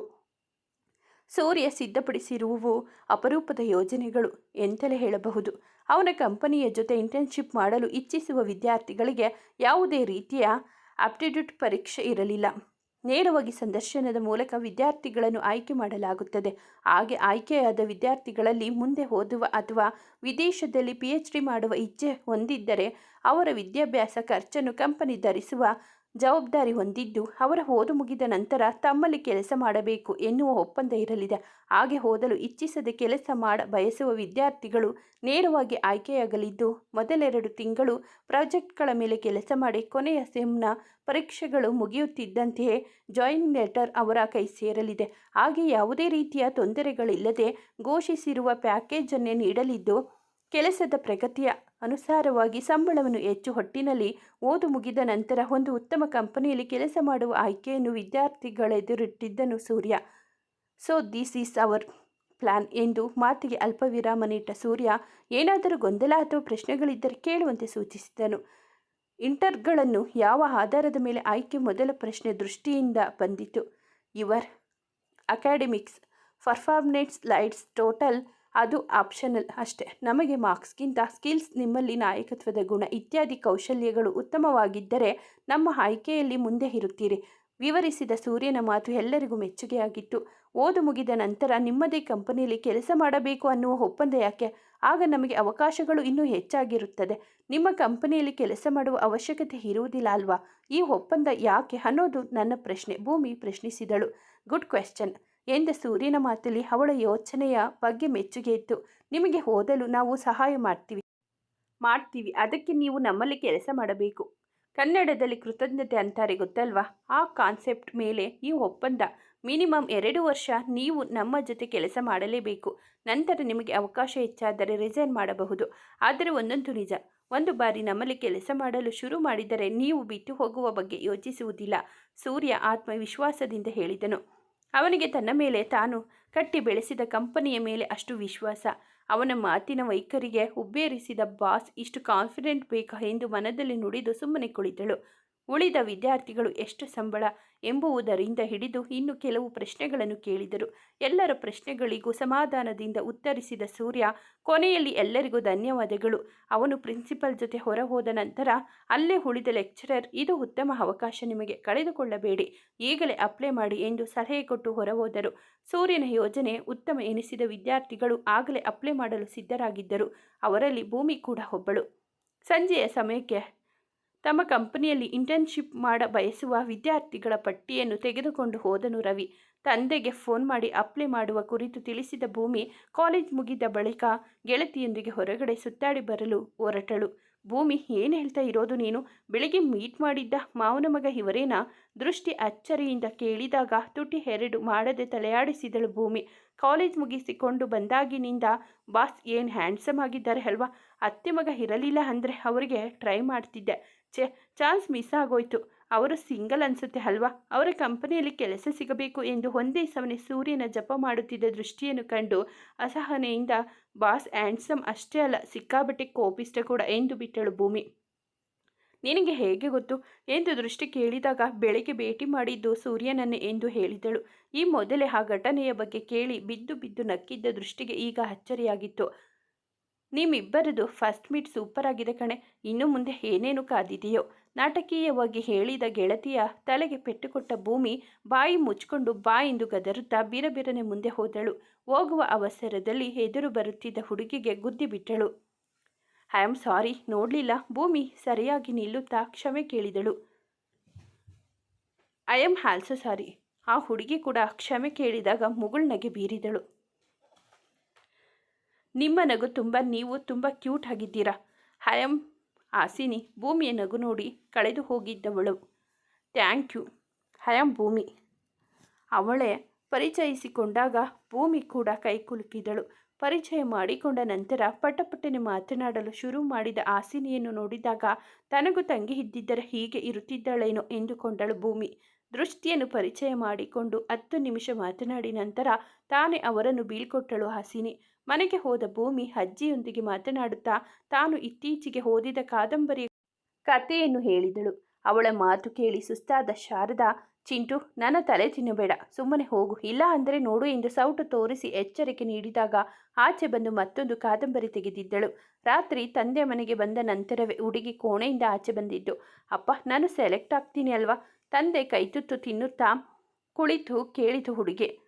A: ಸೂರ್ಯ ಸಿದ್ಧಪಡಿಸಿರುವವು ಅಪರೂಪದ ಯೋಜನೆಗಳು ಎಂತಲೇ ಹೇಳಬಹುದು. ಅವನ ಕಂಪನಿಯ ಜೊತೆ ಇಂಟರ್ನ್ಶಿಪ್ ಮಾಡಲು ಇಚ್ಛಿಸುವ ವಿದ್ಯಾರ್ಥಿಗಳಿಗೆ ಯಾವುದೇ ರೀತಿಯ ಆಪ್ಟಿಟ್ಯೂಡ್ ಪರೀಕ್ಷೆ ಇರಲಿಲ್ಲ. ನೇರವಾಗಿ ಸಂದರ್ಶನದ ಮೂಲಕ ವಿದ್ಯಾರ್ಥಿಗಳನ್ನು ಆಯ್ಕೆ ಮಾಡಲಾಗುತ್ತದೆ. ಹಾಗೆ ಆಯ್ಕೆಯಾದ ವಿದ್ಯಾರ್ಥಿಗಳಲ್ಲಿ ಮುಂದೆ ಓದುವ ಅಥವಾ ವಿದೇಶದಲ್ಲಿ ಪಿ ಡಿ ಮಾಡುವ ಇಚ್ಛೆ ಹೊಂದಿದ್ದರೆ ಅವರ ವಿದ್ಯಾಭ್ಯಾಸ ಖರ್ಚನ್ನು ಕಂಪನಿ ಧರಿಸುವ ಜವಾಬ್ದಾರಿ ಹೊಂದಿದ್ದು ಅವರ ಓದು ಮುಗಿದ ನಂತರ ತಮ್ಮಲ್ಲಿ ಕೆಲಸ ಮಾಡಬೇಕು ಎನ್ನುವ ಒಪ್ಪಂದ ಇರಲಿದೆ. ಹಾಗೆ ಓದಲು ಇಚ್ಛಿಸದೆ ಕೆಲಸ ಮಾಡ ಬಯಸುವ ವಿದ್ಯಾರ್ಥಿಗಳು ನೇರವಾಗಿ ಆಯ್ಕೆಯಾಗಲಿದ್ದು, ಮೊದಲೆರಡು ತಿಂಗಳು ಪ್ರಾಜೆಕ್ಟ್ಗಳ ಮೇಲೆ ಕೆಲಸ ಮಾಡಿ ಕೊನೆಯ ಸೆಮ್ನ ಪರೀಕ್ಷೆಗಳು ಮುಗಿಯುತ್ತಿದ್ದಂತೆಯೇ ಜಾಯಿನ್ ಲೆಟರ್ ಅವರ ಕೈ ಸೇರಲಿದೆ. ಹಾಗೆ ಯಾವುದೇ ರೀತಿಯ ತೊಂದರೆಗಳಿಲ್ಲದೆ ಘೋಷಿಸಿರುವ ಪ್ಯಾಕೇಜನ್ನೇ ನೀಡಲಿದ್ದು ಕೆಲಸದ ಪ್ರಗತಿಯ ಅನುಸಾರವಾಗಿ ಸಂಬಳವನ್ನು ಹೆಚ್ಚು ಹೊಟ್ಟಿನಲ್ಲಿ ಓದು ಮುಗಿದ ನಂತರ ಒಂದು ಉತ್ತಮ ಕಂಪನಿಯಲ್ಲಿ ಕೆಲಸ ಮಾಡುವ ಆಯ್ಕೆಯನ್ನು ವಿದ್ಯಾರ್ಥಿಗಳೆದುರಿಟ್ಟಿದ್ದನು Surya. So this is our plan ಎಂದು ಮಾತಿಗೆ ಅಲ್ಪ ವಿರಾಮ ನೀಟ ಸೂರ್ಯ ಏನಾದರೂ ಗೊಂದಲ ಅಥವಾ ಪ್ರಶ್ನೆಗಳಿದ್ದರೆ ಕೇಳುವಂತೆ ಸೂಚಿಸಿದನು. ಇಂಟರ್ಗಳನ್ನು ಯಾವ ಆಧಾರದ ಮೇಲೆ ಆಯ್ಕೆ ಮೊದಲ ಪ್ರಶ್ನೆ ದೃಷ್ಟಿಯಿಂದ ಬಂದಿತು? Your academics performance lights total ಅದು ಆಪ್ಷನಲ್ ಅಷ್ಟೇ. ನಮಗೆ ಮಾರ್ಕ್ಸ್ಗಿಂತ ಸ್ಕಿಲ್ಸ್, ನಿಮ್ಮಲ್ಲಿ ನಾಯಕತ್ವದ ಗುಣ ಇತ್ಯಾದಿ ಕೌಶಲ್ಯಗಳು ಉತ್ತಮವಾಗಿದ್ದರೆ ನಮ್ಮ ಆಯ್ಕೆಯಲ್ಲಿ ಮುಂದೆ ಇರುತ್ತೀರಿ. ವಿವರಿಸಿದ ಸೂರ್ಯನ ಮಾತು ಎಲ್ಲರಿಗೂ ಮೆಚ್ಚುಗೆಯಾಗಿತ್ತು. ಓದು ಮುಗಿದ ನಂತರ ನಿಮ್ಮದೇ ಕಂಪನಿಯಲ್ಲಿ ಕೆಲಸ ಮಾಡಬೇಕು ಅನ್ನುವ ಒಪ್ಪಂದ ಯಾಕೆ? ಆಗ ನಮಗೆ ಅವಕಾಶಗಳು ಇನ್ನೂ ಹೆಚ್ಚಾಗಿರುತ್ತದೆ. ನಿಮ್ಮ ಕಂಪನಿಯಲ್ಲಿ ಕೆಲಸ ಮಾಡುವ ಅವಶ್ಯಕತೆ ಇರುವುದಿಲ್ಲ ಅಲ್ವಾ? ಈ ಒಪ್ಪಂದ ಯಾಕೆ ಅನ್ನೋದು ನನ್ನ ಪ್ರಶ್ನೆ. ಭೂಮಿ ಪ್ರಶ್ನಿಸಿದಳು. Good question. ಎಂದ ಸೂರ್ಯನ ಮಾತಲ್ಲಿ ಅವಳ ಯೋಚನೆಯ ಬಗ್ಗೆ ಮೆಚ್ಚುಗೆ ಇತ್ತು. ನಿಮಗೆ ಓದಲು ನಾವು ಸಹಾಯ ಮಾಡ್ತೀವಿ. ಮಾಡ್ತೀವಿ. ಅದಕ್ಕೆ ನೀವು ನಮ್ಮಲ್ಲಿ ಕೆಲಸ ಮಾಡಬೇಕು. ಕನ್ನಡದಲ್ಲಿ ಕೃತಜ್ಞತೆ ಅಂತಾರೆ ಗೊತ್ತಲ್ವಾ? ಆ ಕಾನ್ಸೆಪ್ಟ್ ಮೇಲೆ ಈ ಒಪ್ಪಂದ. ಮಿನಿಮಮ್ ಎರಡು ವರ್ಷ ನೀವು ನಮ್ಮ ಜೊತೆ ಕೆಲಸ ಮಾಡಲೇಬೇಕು. ನಂತರ ನಿಮಗೆ ಅವಕಾಶ ಹೆಚ್ಚಾದರೆ ರಿಸೈನ್ ಮಾಡಬಹುದು. ಆದರೆ ಒಂದೊಂದು ನಿಜ. ಒಂದು ಬಾರಿ ನಮ್ಮಲ್ಲಿ ಕೆಲಸ ಮಾಡಲು ಶುರು ಮಾಡಿದರೆ ನೀವು ಬಿಟ್ಟು ಹೋಗುವ ಬಗ್ಗೆ ಯೋಚಿಸುವುದಿಲ್ಲ. ಸೂರ್ಯ ಆತ್ಮವಿಶ್ವಾಸದಿಂದ ಹೇಳಿದನು. ಅವನಿಗೆ ತನ್ನ ಮೇಲೆ ತಾನು ಕಟ್ಟಿ ಬೆಳೆಸಿದ ಕಂಪನಿಯ ಮೇಲೆ ಅಷ್ಟು ವಿಶ್ವಾಸ. ಅವನ ಮಾತಿನ ವೈಖರಿಗೆ ಹುಬ್ಬೇರಿಸಿದ ಬಾಸ್ ಇಷ್ಟು ಕಾನ್ಫಿಡೆಂಟ್ ಬೇಕಾ ಎಂದು ಮನದಲ್ಲಿ ನುಡಿದು ಸುಮ್ಮನೆ ಕುಳಿತಳು. ಉಳಿದ ವಿದ್ಯಾರ್ಥಿಗಳು ಎಷ್ಟು ಸಂಬಳ ಎಂಬುವುದರಿಂದ ಹಿಡಿದು ಇನ್ನು ಕೆಲವು ಪ್ರಶ್ನೆಗಳನ್ನು ಕೇಳಿದರು. ಎಲ್ಲರ ಪ್ರಶ್ನೆಗಳಿಗೂ ಸಮಾಧಾನದಿಂದ ಉತ್ತರಿಸಿದ ಸೂರ್ಯ, ಕೊನೆಯಲ್ಲಿ ಎಲ್ಲರಿಗೂ ಧನ್ಯವಾದಗಳು. ಅವನು ಪ್ರಿನ್ಸಿಪಲ್ ಜೊತೆ ಹೊರ ಹೋದ ನಂತರ, ಅಲ್ಲೇ ಉಳಿದ ಲೆಕ್ಚರರ್, ಇದು ಉತ್ತಮ ಅವಕಾಶ ನಿಮಗೆ ಕಳೆದುಕೊಳ್ಳಬೇಡಿ, ಈಗಲೇ ಅಪ್ಲೈ ಮಾಡಿ ಎಂದು ಸಲಹೆ ಕೊಟ್ಟು ಹೊರಹೋದರು. ಸೂರ್ಯನ ಯೋಜನೆ ಉತ್ತಮ ಎನಿಸಿದ ವಿದ್ಯಾರ್ಥಿಗಳು ಆಗಲೇ ಅಪ್ಲೈ ಮಾಡಲು ಸಿದ್ಧರಾಗಿದ್ದರು. ಅವರಲ್ಲಿ ಭೂಮಿ ಕೂಡ ಒಬ್ಬಳು. ಸಂಜೆಯ ಸಮಯಕ್ಕೆ ತಮ್ಮ ಕಂಪನಿಯಲ್ಲಿ ಇಂಟರ್ನ್ಶಿಪ್ ಮಾಡ ಬಯಸುವ ವಿದ್ಯಾರ್ಥಿಗಳ ಪಟ್ಟಿಯನ್ನು ತೆಗೆದುಕೊಂಡು ಹೋದನು ರವಿ. ತಂದೆಗೆ ಫೋನ್ ಮಾಡಿ ಅಪ್ಲೈ ಮಾಡುವ ಕುರಿತು ತಿಳಿಸಿದ ಭೂಮಿ ಕಾಲೇಜ್ ಮುಗಿದ ಬಳಿಕ ಗೆಳತಿಯೊಂದಿಗೆ ಹೊರಗಡೆ ಸುತ್ತಾಡಿ ಬರಲು ಹೊರಟಳು. ಭೂಮಿ, ಏನು ಹೇಳ್ತಾ ಇರೋದು ನೀನು? ಬೆಳಿಗ್ಗೆ ಮೀಟ್ ಮಾಡಿದ್ದ ಮಾವನ ಮಗ ಇವರೇನಾ? ದೃಷ್ಟಿ ಅಚ್ಚರಿಯಿಂದ ಕೇಳಿದಾಗ ತುಟಿ ಹೆರಡು ಮಾಡದೆ ತಲೆಯಾಡಿಸಿದಳು ಭೂಮಿ. ಕಾಲೇಜ್ ಮುಗಿಸಿಕೊಂಡು ಬಂದಾಗಿನಿಂದ, ಬಾಸ್, ಏನು ಹ್ಯಾಂಡ್ಸಮ್ ಆಗಿದ್ದಾರೆ ಅಲ್ವಾ? ಅತ್ತೆ ಮಗ ಇರಲಿಲ್ಲ ಅಂದರೆ ಅವರಿಗೆ ಟ್ರೈ ಮಾಡ್ತಿದ್ದೆ. ಛೇ ಚಾನ್ಸ್ ಮಿಸ್ ಆಗೋಯ್ತು ಅವರು ಸಿಂಗಲ್ ಅನಿಸುತ್ತೆ ಅಲ್ವಾ? ಅವರ ಕಂಪನಿಯಲ್ಲಿ ಕೆಲಸ ಸಿಗಬೇಕು ಎಂದು ಒಂದೇ ಸಮನೆ ಸೂರ್ಯನ ಜಪ ಮಾಡುತ್ತಿದ್ದ ದೃಷ್ಟಿಯನ್ನು ಕಂಡು ಅಸಹನೆಯಿಂದ ಬಾಸ್ ಆ್ಯಂಡ್ಸಮ್ ಅಷ್ಟೇ ಅಲ್ಲ ಸಿಕ್ಕಾಬಟ್ಟೆ ಕೋಪಿಷ್ಟ ಕೂಡ ಎಂದು ಬಿಟ್ಟಳು ಭೂಮಿ. ನಿನಗೆ ಹೇಗೆ ಗೊತ್ತು? ಎಂದು ದೃಷ್ಟಿ ಕೇಳಿದಾಗ ಬೆಳಗ್ಗೆ ಭೇಟಿ ಮಾಡಿದ್ದು ಸೂರ್ಯನನ್ನೇ ಎಂದು ಹೇಳಿದಳು. ಈ ಮೊದಲೇ ಆ ಘಟನೆಯ ಬಗ್ಗೆ ಕೇಳಿ ಬಿದ್ದು ಬಿದ್ದು ನಕ್ಕಿದ್ದ ದೃಷ್ಟಿಗೆ ಈಗ ಅಚ್ಚರಿಯಾಗಿತ್ತು. ನಿಮ್ಮಿಬ್ಬರದು ಫಸ್ಟ್ ಮೀಟ್ ಸೂಪರ್ ಆಗಿದೆ ಕಣೆ. ಇನ್ನು ಮುಂದೆ ಏನೇನು ಕಾದಿದೆಯೋ. ನಾಟಕೀಯವಾಗಿ ಹೇಳಿದ ಗೆಳತಿಯ ತಲೆಗೆ ಪೆಟ್ಟುಕೊಟ್ಟ ಭೂಮಿ ಬಾಯಿ ಮುಚ್ಕೊಂಡು ಎಂದು ಗದರುತ್ತಾ ಬಿರಬಿರನೆ ಮುಂದೆ ಹೋದಳು. ಹೋಗುವ ಅವಸರದಲ್ಲಿ ಎದುರು ಬರುತ್ತಿದ್ದ ಹುಡುಗಿಗೆ ಗುದ್ದಿ ಬಿಟ್ಟಳು. ಐ ಆಮ್ ಸಾರಿ ನೋಡಲಿಲ್ಲ. ಭೂಮಿ ಸರಿಯಾಗಿ ನಿಲ್ಲುತ್ತಾ ಕ್ಷಮೆ ಕೇಳಿದಳು. ಐ ಆಮ್ ಆಲ್ಸೋ ಸಾರಿ ಆ ಹುಡುಗಿ ಕೂಡ ಕ್ಷಮೆ ಕೇಳಿದಾಗ ಮುಗುಳ್ನಗೆ ಬೀರಿದಳು. ನಿಮ್ಮ ನಗು ತುಂಬ, ನೀವು ತುಂಬ ಕ್ಯೂಟ್ ಆಗಿದ್ದೀರಾ? ಹಯಂ ಆಸಿನಿ ಭೂಮಿಯ ನಗು ನೋಡಿ ಕಳೆದು ಹೋಗಿದ್ದವಳು. Thank you. ಹಯಂ ಭೂಮಿ. ಅವಳೇ ಪರಿಚಯಿಸಿಕೊಂಡಾಗ ಭೂಮಿ ಕೂಡ ಕೈಕುಲುಕಿದಳು ಪರಿಚಯ ಮಾಡಿಕೊಂಡ ನಂತರ ಪಟಪಟನೆ ಮಾತನಾಡಲು ಶುರು ಮಾಡಿದ ಆಸಿನಿಯನ್ನು ನೋಡಿದಾಗ ತನಗೂ ತಂಗಿ ಇದ್ದಿದ್ದರೆ ಹೀಗೆ ಇರುತ್ತಿದ್ದಳೇನೋ ಎಂದುಕೊಂಡಳು ಭೂಮಿ. ದೃಷ್ಟಿಯನ್ನು ಪರಿಚಯ ಮಾಡಿಕೊಂಡು ಹತ್ತು ನಿಮಿಷ ಮಾತನಾಡಿ ನಂತರ ತಾನೇ ಅವರನ್ನು ಬೀಳ್ಕೊಟ್ಟಳು ಹಾಸಿನಿ. ಮನೆಗೆ ಹೋದ ಭೂಮಿ ಅಜ್ಜಿಯೊಂದಿಗೆ ಮಾತನಾಡುತ್ತಾ ತಾನು ಇತ್ತೀಚೆಗೆ ಓದಿದ ಕಾದಂಬರಿ ಕಥೆಯನ್ನು ಹೇಳಿದಳು. ಅವಳ ಮಾತು ಕೇಳಿ ಸುಸ್ತಾದ ಶಾರದಾ, ಚಿಂಟು, ನನ್ನ ತಲೆ ತಿನ್ನಬೇಡ. ಸುಮ್ಮನೆ ಹೋಗು. ಇಲ್ಲ ಅಂದರೆ ನೋಡು ಎಂದು ಸೌಟು ತೋರಿಸಿ ಎಚ್ಚರಿಕೆ ನೀಡಿದಾಗ ಆಚೆ ಬಂದು ಮತ್ತೊಂದು ಕಾದಂಬರಿ ತೆಗೆದಿದ್ದಳು. ರಾತ್ರಿ ತಂದೆ ಮನೆಗೆ ಬಂದ ನಂತರವೇ ಹುಡುಗಿ ಕೋಣೆಯಿಂದ ಆಚೆ ಬಂದಿದ್ದು. ಅಪ್ಪ, ನಾನು ಸೆಲೆಕ್ಟ್ ಆಗ್ತೀನಿ ಅಲ್ವಾ? ತಂದೆ ಕೈತುತ್ತು ತಿನ್ನುತ್ತಾ ಕುಳಿತು ಕೇಳಿತು ಹುಡುಗಿ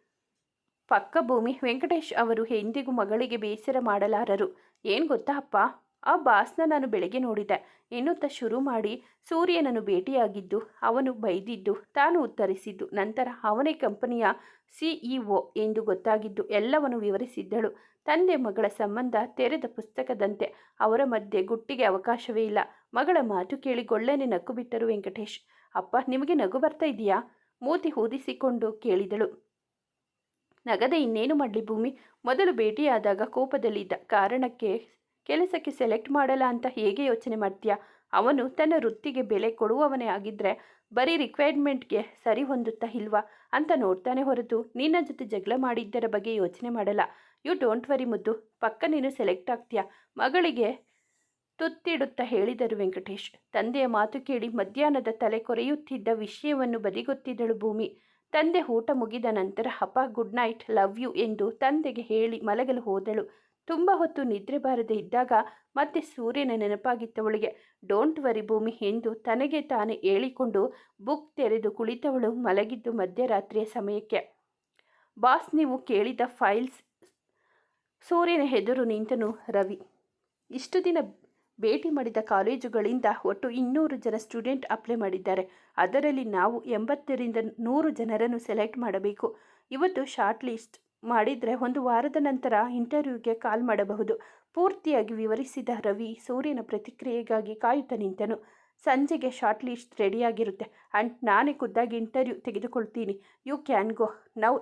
A: ಪಕ್ಕ ಭೂಮಿ ವೆಂಕಟೇಶ್ ಅವರು ಎಂದಿಗೂ ಮಗಳಿಗೆ ಬೇಸರ ಮಾಡಲಾರರು. ಏನು ಗೊತ್ತಾ ಅಪ್ಪ? ಆ ಬಾಸ್ನ ನಾನು ಬೆಳಗ್ಗೆ ನೋಡಿದೆ ಎನ್ನುತ್ತ ಶುರು ಮಾಡಿ ಸೂರ್ಯನನ್ನು ಭೇಟಿಯಾಗಿದ್ದು, ಅವನು ಬೈದಿದ್ದು, ತಾನು ಉತ್ತರಿಸಿದ್ದು, ನಂತರ ಅವನೇ ಕಂಪನಿಯ ಸಿಇಒ ಎಂದು ಗೊತ್ತಾಗಿದ್ದು ಎಲ್ಲವನ್ನು ವಿವರಿಸಿದ್ದಳು. ತಂದೆ ಮಗಳ ಸಂಬಂಧ ತೆರೆದ ಪುಸ್ತಕದಂತೆ ಅವರ ಮಧ್ಯೆ ಗುಟ್ಟಿಗೆ ಅವಕಾಶವೇ ಇಲ್ಲ. ಮಗಳ ಮಾತು ಕೇಳಿ ಗೊಳ್ಳೆನೆ ನಕ್ಕು ಬಿಟ್ಟರು ವೆಂಕಟೇಶ್. ಅಪ್ಪ, ನಿಮಗೆ ನಗು ಬರ್ತಾ ಇದೆಯಾ? ಮೂತಿ ಹೂದಿಸಿಕೊಂಡು ಕೇಳಿದಳು. ನಗದೆ ಇನ್ನೇನು ಮಾಡಲಿ ಭೂಮಿ? ಮೊದಲು ಭೇಟಿಯಾದಾಗ ಕೋಪದಲ್ಲಿದ್ದ ಕಾರಣಕ್ಕೆ ಕೆಲಸಕ್ಕೆ ಸೆಲೆಕ್ಟ್ ಮಾಡಲ್ಲ ಅಂತ ಹೇಗೆ ಯೋಚನೆ ಮಾಡ್ತೀಯ? ಅವನು ತನ್ನ ವೃತ್ತಿಗೆ ಬೆಲೆ ಕೊಡುವವನೇ ಆಗಿದ್ದರೆ ಬರೀ ರಿಕ್ವೈರ್ಮೆಂಟ್ಗೆ ಸರಿ ಹೊಂದುತ್ತಾ ಇಲ್ವಾ ಅಂತ ನೋಡ್ತಾನೆ ಹೊರತು ನಿನ್ನ ಜೊತೆ ಜಗಳ ಮಾಡಿದ್ದರ ಬಗ್ಗೆ ಯೋಚನೆ ಮಾಡಲ್ಲ. ಯು ಡೋಂಟ್ ವರಿ ಮುದ್ದು. ಪಕ್ಕ ನೀನು ಸೆಲೆಕ್ಟ್ ಆಗ್ತೀಯಾ? ಮಗಳಿಗೆ ತುತ್ತಿಡುತ್ತಾ ಹೇಳಿದರು ವೆಂಕಟೇಶ್. ತಂದೆಯ ಮಾತು ಕೇಳಿ ಮಧ್ಯಾಹ್ನದ ತಲೆ ಕೊರೆಯುತ್ತಿದ್ದ ವಿಷಯವನ್ನು ಬದಿಗೊತ್ತಿದ್ದಳು ಭೂಮಿ. ತಂದೆ ಊಟ ಮುಗಿದ ನಂತರ, ಅಪ್ಪ ಗುಡ್ ನೈಟ್ ಲವ್ ಯು ಎಂದು ತಂದೆಗೆ ಹೇಳಿ ಮಲಗಲು ಹೋದಳು. ತುಂಬ ಹೊತ್ತು ನಿದ್ರೆ ಬಾರದೆ ಇದ್ದಾಗ ಮತ್ತೆ ಸೂರ್ಯನ ನೆನಪಾಗಿತ್ತವಳಿಗೆ ಡೋಂಟ್ ವರಿ ಭೂಮಿ ಎಂದು ತನಗೆ ತಾನೇ ಹೇಳಿಕೊಂಡು ಬುಕ್ ತೆರೆದು ಕುಳಿತವಳು ಮಲಗಿದ್ದು ಮಧ್ಯರಾತ್ರಿಯ ಸಮಯಕ್ಕೆ. ಬಾಸ್, ನೀವು ಕೇಳಿದ ಫೈಲ್ಸ್, ಸೂರ್ಯನ ಎದುರು ನಿಂತನು ರವಿ. ಇಷ್ಟು ದಿನ ಭೇಟಿ ಮಾಡಿದ ಕಾಲೇಜುಗಳಿಂದ ಒಟ್ಟು ಇನ್ನೂರು ಜನ ಸ್ಟೂಡೆಂಟ್ ಅಪ್ಲೈ ಮಾಡಿದ್ದಾರೆ. ಅದರಲ್ಲಿ ನಾವು ಎಂಬತ್ತರಿಂದ ನೂರು ಜನರನ್ನು ಸೆಲೆಕ್ಟ್ ಮಾಡಬೇಕು. ಇವತ್ತು ಶಾರ್ಟ್ ಲಿಸ್ಟ್ ಮಾಡಿದರೆ ಒಂದು ವಾರದ ನಂತರ ಇಂಟರ್ವ್ಯೂಗೆ ಕಾಲ್ ಮಾಡಬಹುದು. ಪೂರ್ತಿಯಾಗಿ ವಿವರಿಸಿದ ರವಿ ಸೂರ್ಯನ ಪ್ರತಿಕ್ರಿಯೆಗಾಗಿ ಕಾಯುತ್ತಾ ನಿಂತನು. ಸಂಜೆಗೆ ಶಾರ್ಟ್ ಲಿಸ್ಟ್ ರೆಡಿಯಾಗಿರುತ್ತೆ. ಆ್ಯಂಡ್ ನಾನೇ ಖುದ್ದಾಗಿ interview ತೆಗೆದುಕೊಳ್ತೀನಿ. You can go. Now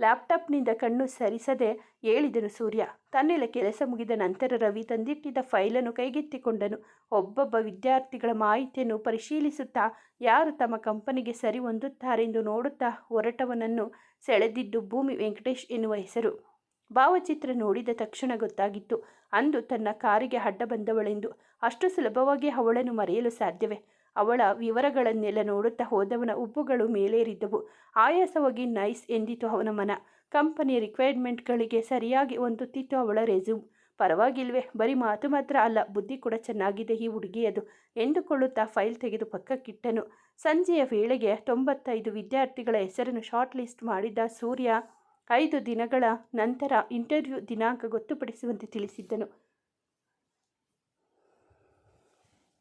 A: ಲ್ಯಾಪ್ಟಾಪ್ನಿಂದ ಕಣ್ಣು ಸರಿಸದೆ ಹೇಳಿದನು ಸೂರ್ಯ. ತನ್ನೆಲ್ಲ ಕೆಲಸ ಮುಗಿದ ನಂತರ ರವಿ ತಂದಿಟ್ಟಿದ್ದ ಫೈಲನ್ನು ಕೈಗೆತ್ತಿಕೊಂಡನು. ಒಬ್ಬೊಬ್ಬ ವಿದ್ಯಾರ್ಥಿಗಳ ಮಾಹಿತಿಯನ್ನು ಪರಿಶೀಲಿಸುತ್ತಾ, ಯಾರು ತಮ್ಮ ಕಂಪನಿಗೆ ಸರಿ ಹೊಂದುತ್ತಾರೆಂದು ನೋಡುತ್ತಾ ಹೊರಟವನನ್ನು ಸೆಳೆದಿದ್ದು ಭೂಮಿ ವೆಂಕಟೇಶ್ ಎನ್ನುವ ಹೆಸರು. ಭಾವಚಿತ್ರ ನೋಡಿದ ತಕ್ಷಣ ಗೊತ್ತಾಗಿತ್ತು. ಅಂದು ತನ್ನ ಕಾರಿಗೆ ಅಡ್ಡ ಬಂದವಳೆಂದು. ಅಷ್ಟು ಸುಲಭವಾಗಿ ಅವಳನ್ನು ಮರೆಯಲು ಸಾಧ್ಯವೇ? ಅವಳ ವಿವರಗಳನ್ನೆಲ್ಲ ನೋಡುತ್ತಾ ಹೋದವನ ಉಬ್ಬುಗಳು ಮೇಲೇರಿದ್ದವು. ಆಯಾಸವಾಗಿ ನೈಸ್ ಎಂದಿತು ಅವನ ಮನ. ಕಂಪನಿಯ ರಿಕ್ವೈರ್ಮೆಂಟ್ಗಳಿಗೆ ಸರಿಯಾಗಿ ಹೊಂದುತ್ತಿತ್ತು ಅವಳ ರೆಸ್ಯೂಮ್. ಪರವಾಗಿಲ್ವೇ, ಬರೀ ಮಾತು ಮಾತ್ರ ಅಲ್ಲ, ಬುದ್ಧಿ ಕೂಡ ಚೆನ್ನಾಗಿದೆ ಈ ಹುಡುಗಿಯದು ಎಂದುಕೊಳ್ಳುತ್ತಾ ಫೈಲ್ ತೆಗೆದು ಪಕ್ಕಕ್ಕಿಟ್ಟನು. ಸಂಜೆಯ ವೇಳೆಗೆ ತೊಂಬತ್ತೈದು ವಿದ್ಯಾರ್ಥಿಗಳ ಹೆಸರನ್ನು ಶಾರ್ಟ್ ಲಿಸ್ಟ್ ಮಾಡಿದ ಸೂರ್ಯ ಐದು ದಿನಗಳ ನಂತರ ಇಂಟರ್ವ್ಯೂ ದಿನಾಂಕ ಗೊತ್ತುಪಡಿಸುವಂತೆ ತಿಳಿಸಿದ್ದನು.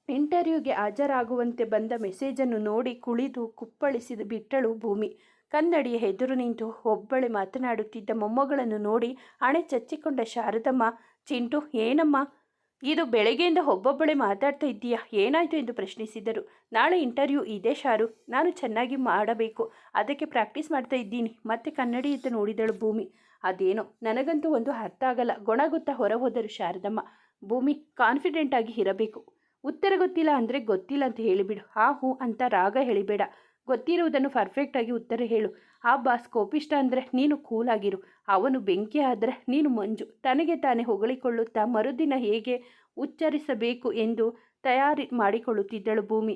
A: ಇಂಟರ್ವ್ಯೂಗೆ ಹಾಜರಾಗುವಂತೆ ಬಂದ ಮೆಸೇಜನ್ನು ನೋಡಿ ಕುಳಿದು ಕುಪ್ಪಳಿಸಿದ ಬಿಟ್ಟಳು ಭೂಮಿ. ಕನ್ನಡಿಯ ಎದುರು ನಿಂತು ಒಬ್ಬಳೆ ಮಾತನಾಡುತ್ತಿದ್ದ ಮೊಮ್ಮಗಳನ್ನು ನೋಡಿ ಹಣೆ ಚಚ್ಚಿಕೊಂಡ ಶಾರದಮ್ಮ, ಚಿಂಟು, ಏನಮ್ಮ? ಇದು ಬೆಳಗ್ಗೆಯಿಂದ ಒಬ್ಬೊಬ್ಬಳೆ ಮಾತಾಡ್ತಾ ಇದ್ದೀಯಾ? ಏನಾಯಿತು ಎಂದು ಪ್ರಶ್ನಿಸಿದರು. ನಾಳೆ ಇಂಟರ್ವ್ಯೂ ಇದೆ ಶಾರು, ನಾನು ಚೆನ್ನಾಗಿ ಮಾಡಬೇಕು. ಅದಕ್ಕೆ ಪ್ರಾಕ್ಟೀಸ್ ಮಾಡ್ತಾ ಇದ್ದೀನಿ. ಮತ್ತೆ ಕನ್ನಡಿ ಎದ್ದು ನೋಡಿದಳು ಭೂಮಿ. ಅದೇನೋ, ನನಗಂತೂ ಒಂದು ಅರ್ಥ ಆಗಲ್ಲ. ಗೊಣಗುತ್ತಾ ಹೊರ ಹೋದರು ಶಾರದಮ್ಮ. ಭೂಮಿ, ಕಾನ್ಫಿಡೆಂಟ್ ಆಗಿ ಇರಬೇಕು. ಉತ್ತರ ಗೊತ್ತಿಲ್ಲ ಅಂದರೆ ಗೊತ್ತಿಲ್ಲ ಅಂತ ಹೇಳಿಬಿಡು ಆ ಹೂ ಅಂತ ರಾಗ ಹೇಳಿಬೇಡ. ಗೊತ್ತಿರುವುದನ್ನು ಪರ್ಫೆಕ್ಟಾಗಿ ಉತ್ತರ ಹೇಳು. ಆ ಬಾಸ್ ಕೋಪಿಷ್ಟ ಅಂದರೆ ನೀನು ಕೂಲಾಗಿರು ಅವನು ಬೆಂಕಿ ಆದರೆ ನೀನು ಮಂಜು. ತನಗೆ ತಾನೇ ಹೊಗಳಿಕೊಳ್ಳುತ್ತಾ ಮರುದಿನ ಹೇಗೆ ಉಚ್ಚರಿಸಬೇಕು ಎಂದು ತಯಾರಿ ಮಾಡಿಕೊಳ್ಳುತ್ತಿದ್ದಳು ಭೂಮಿ.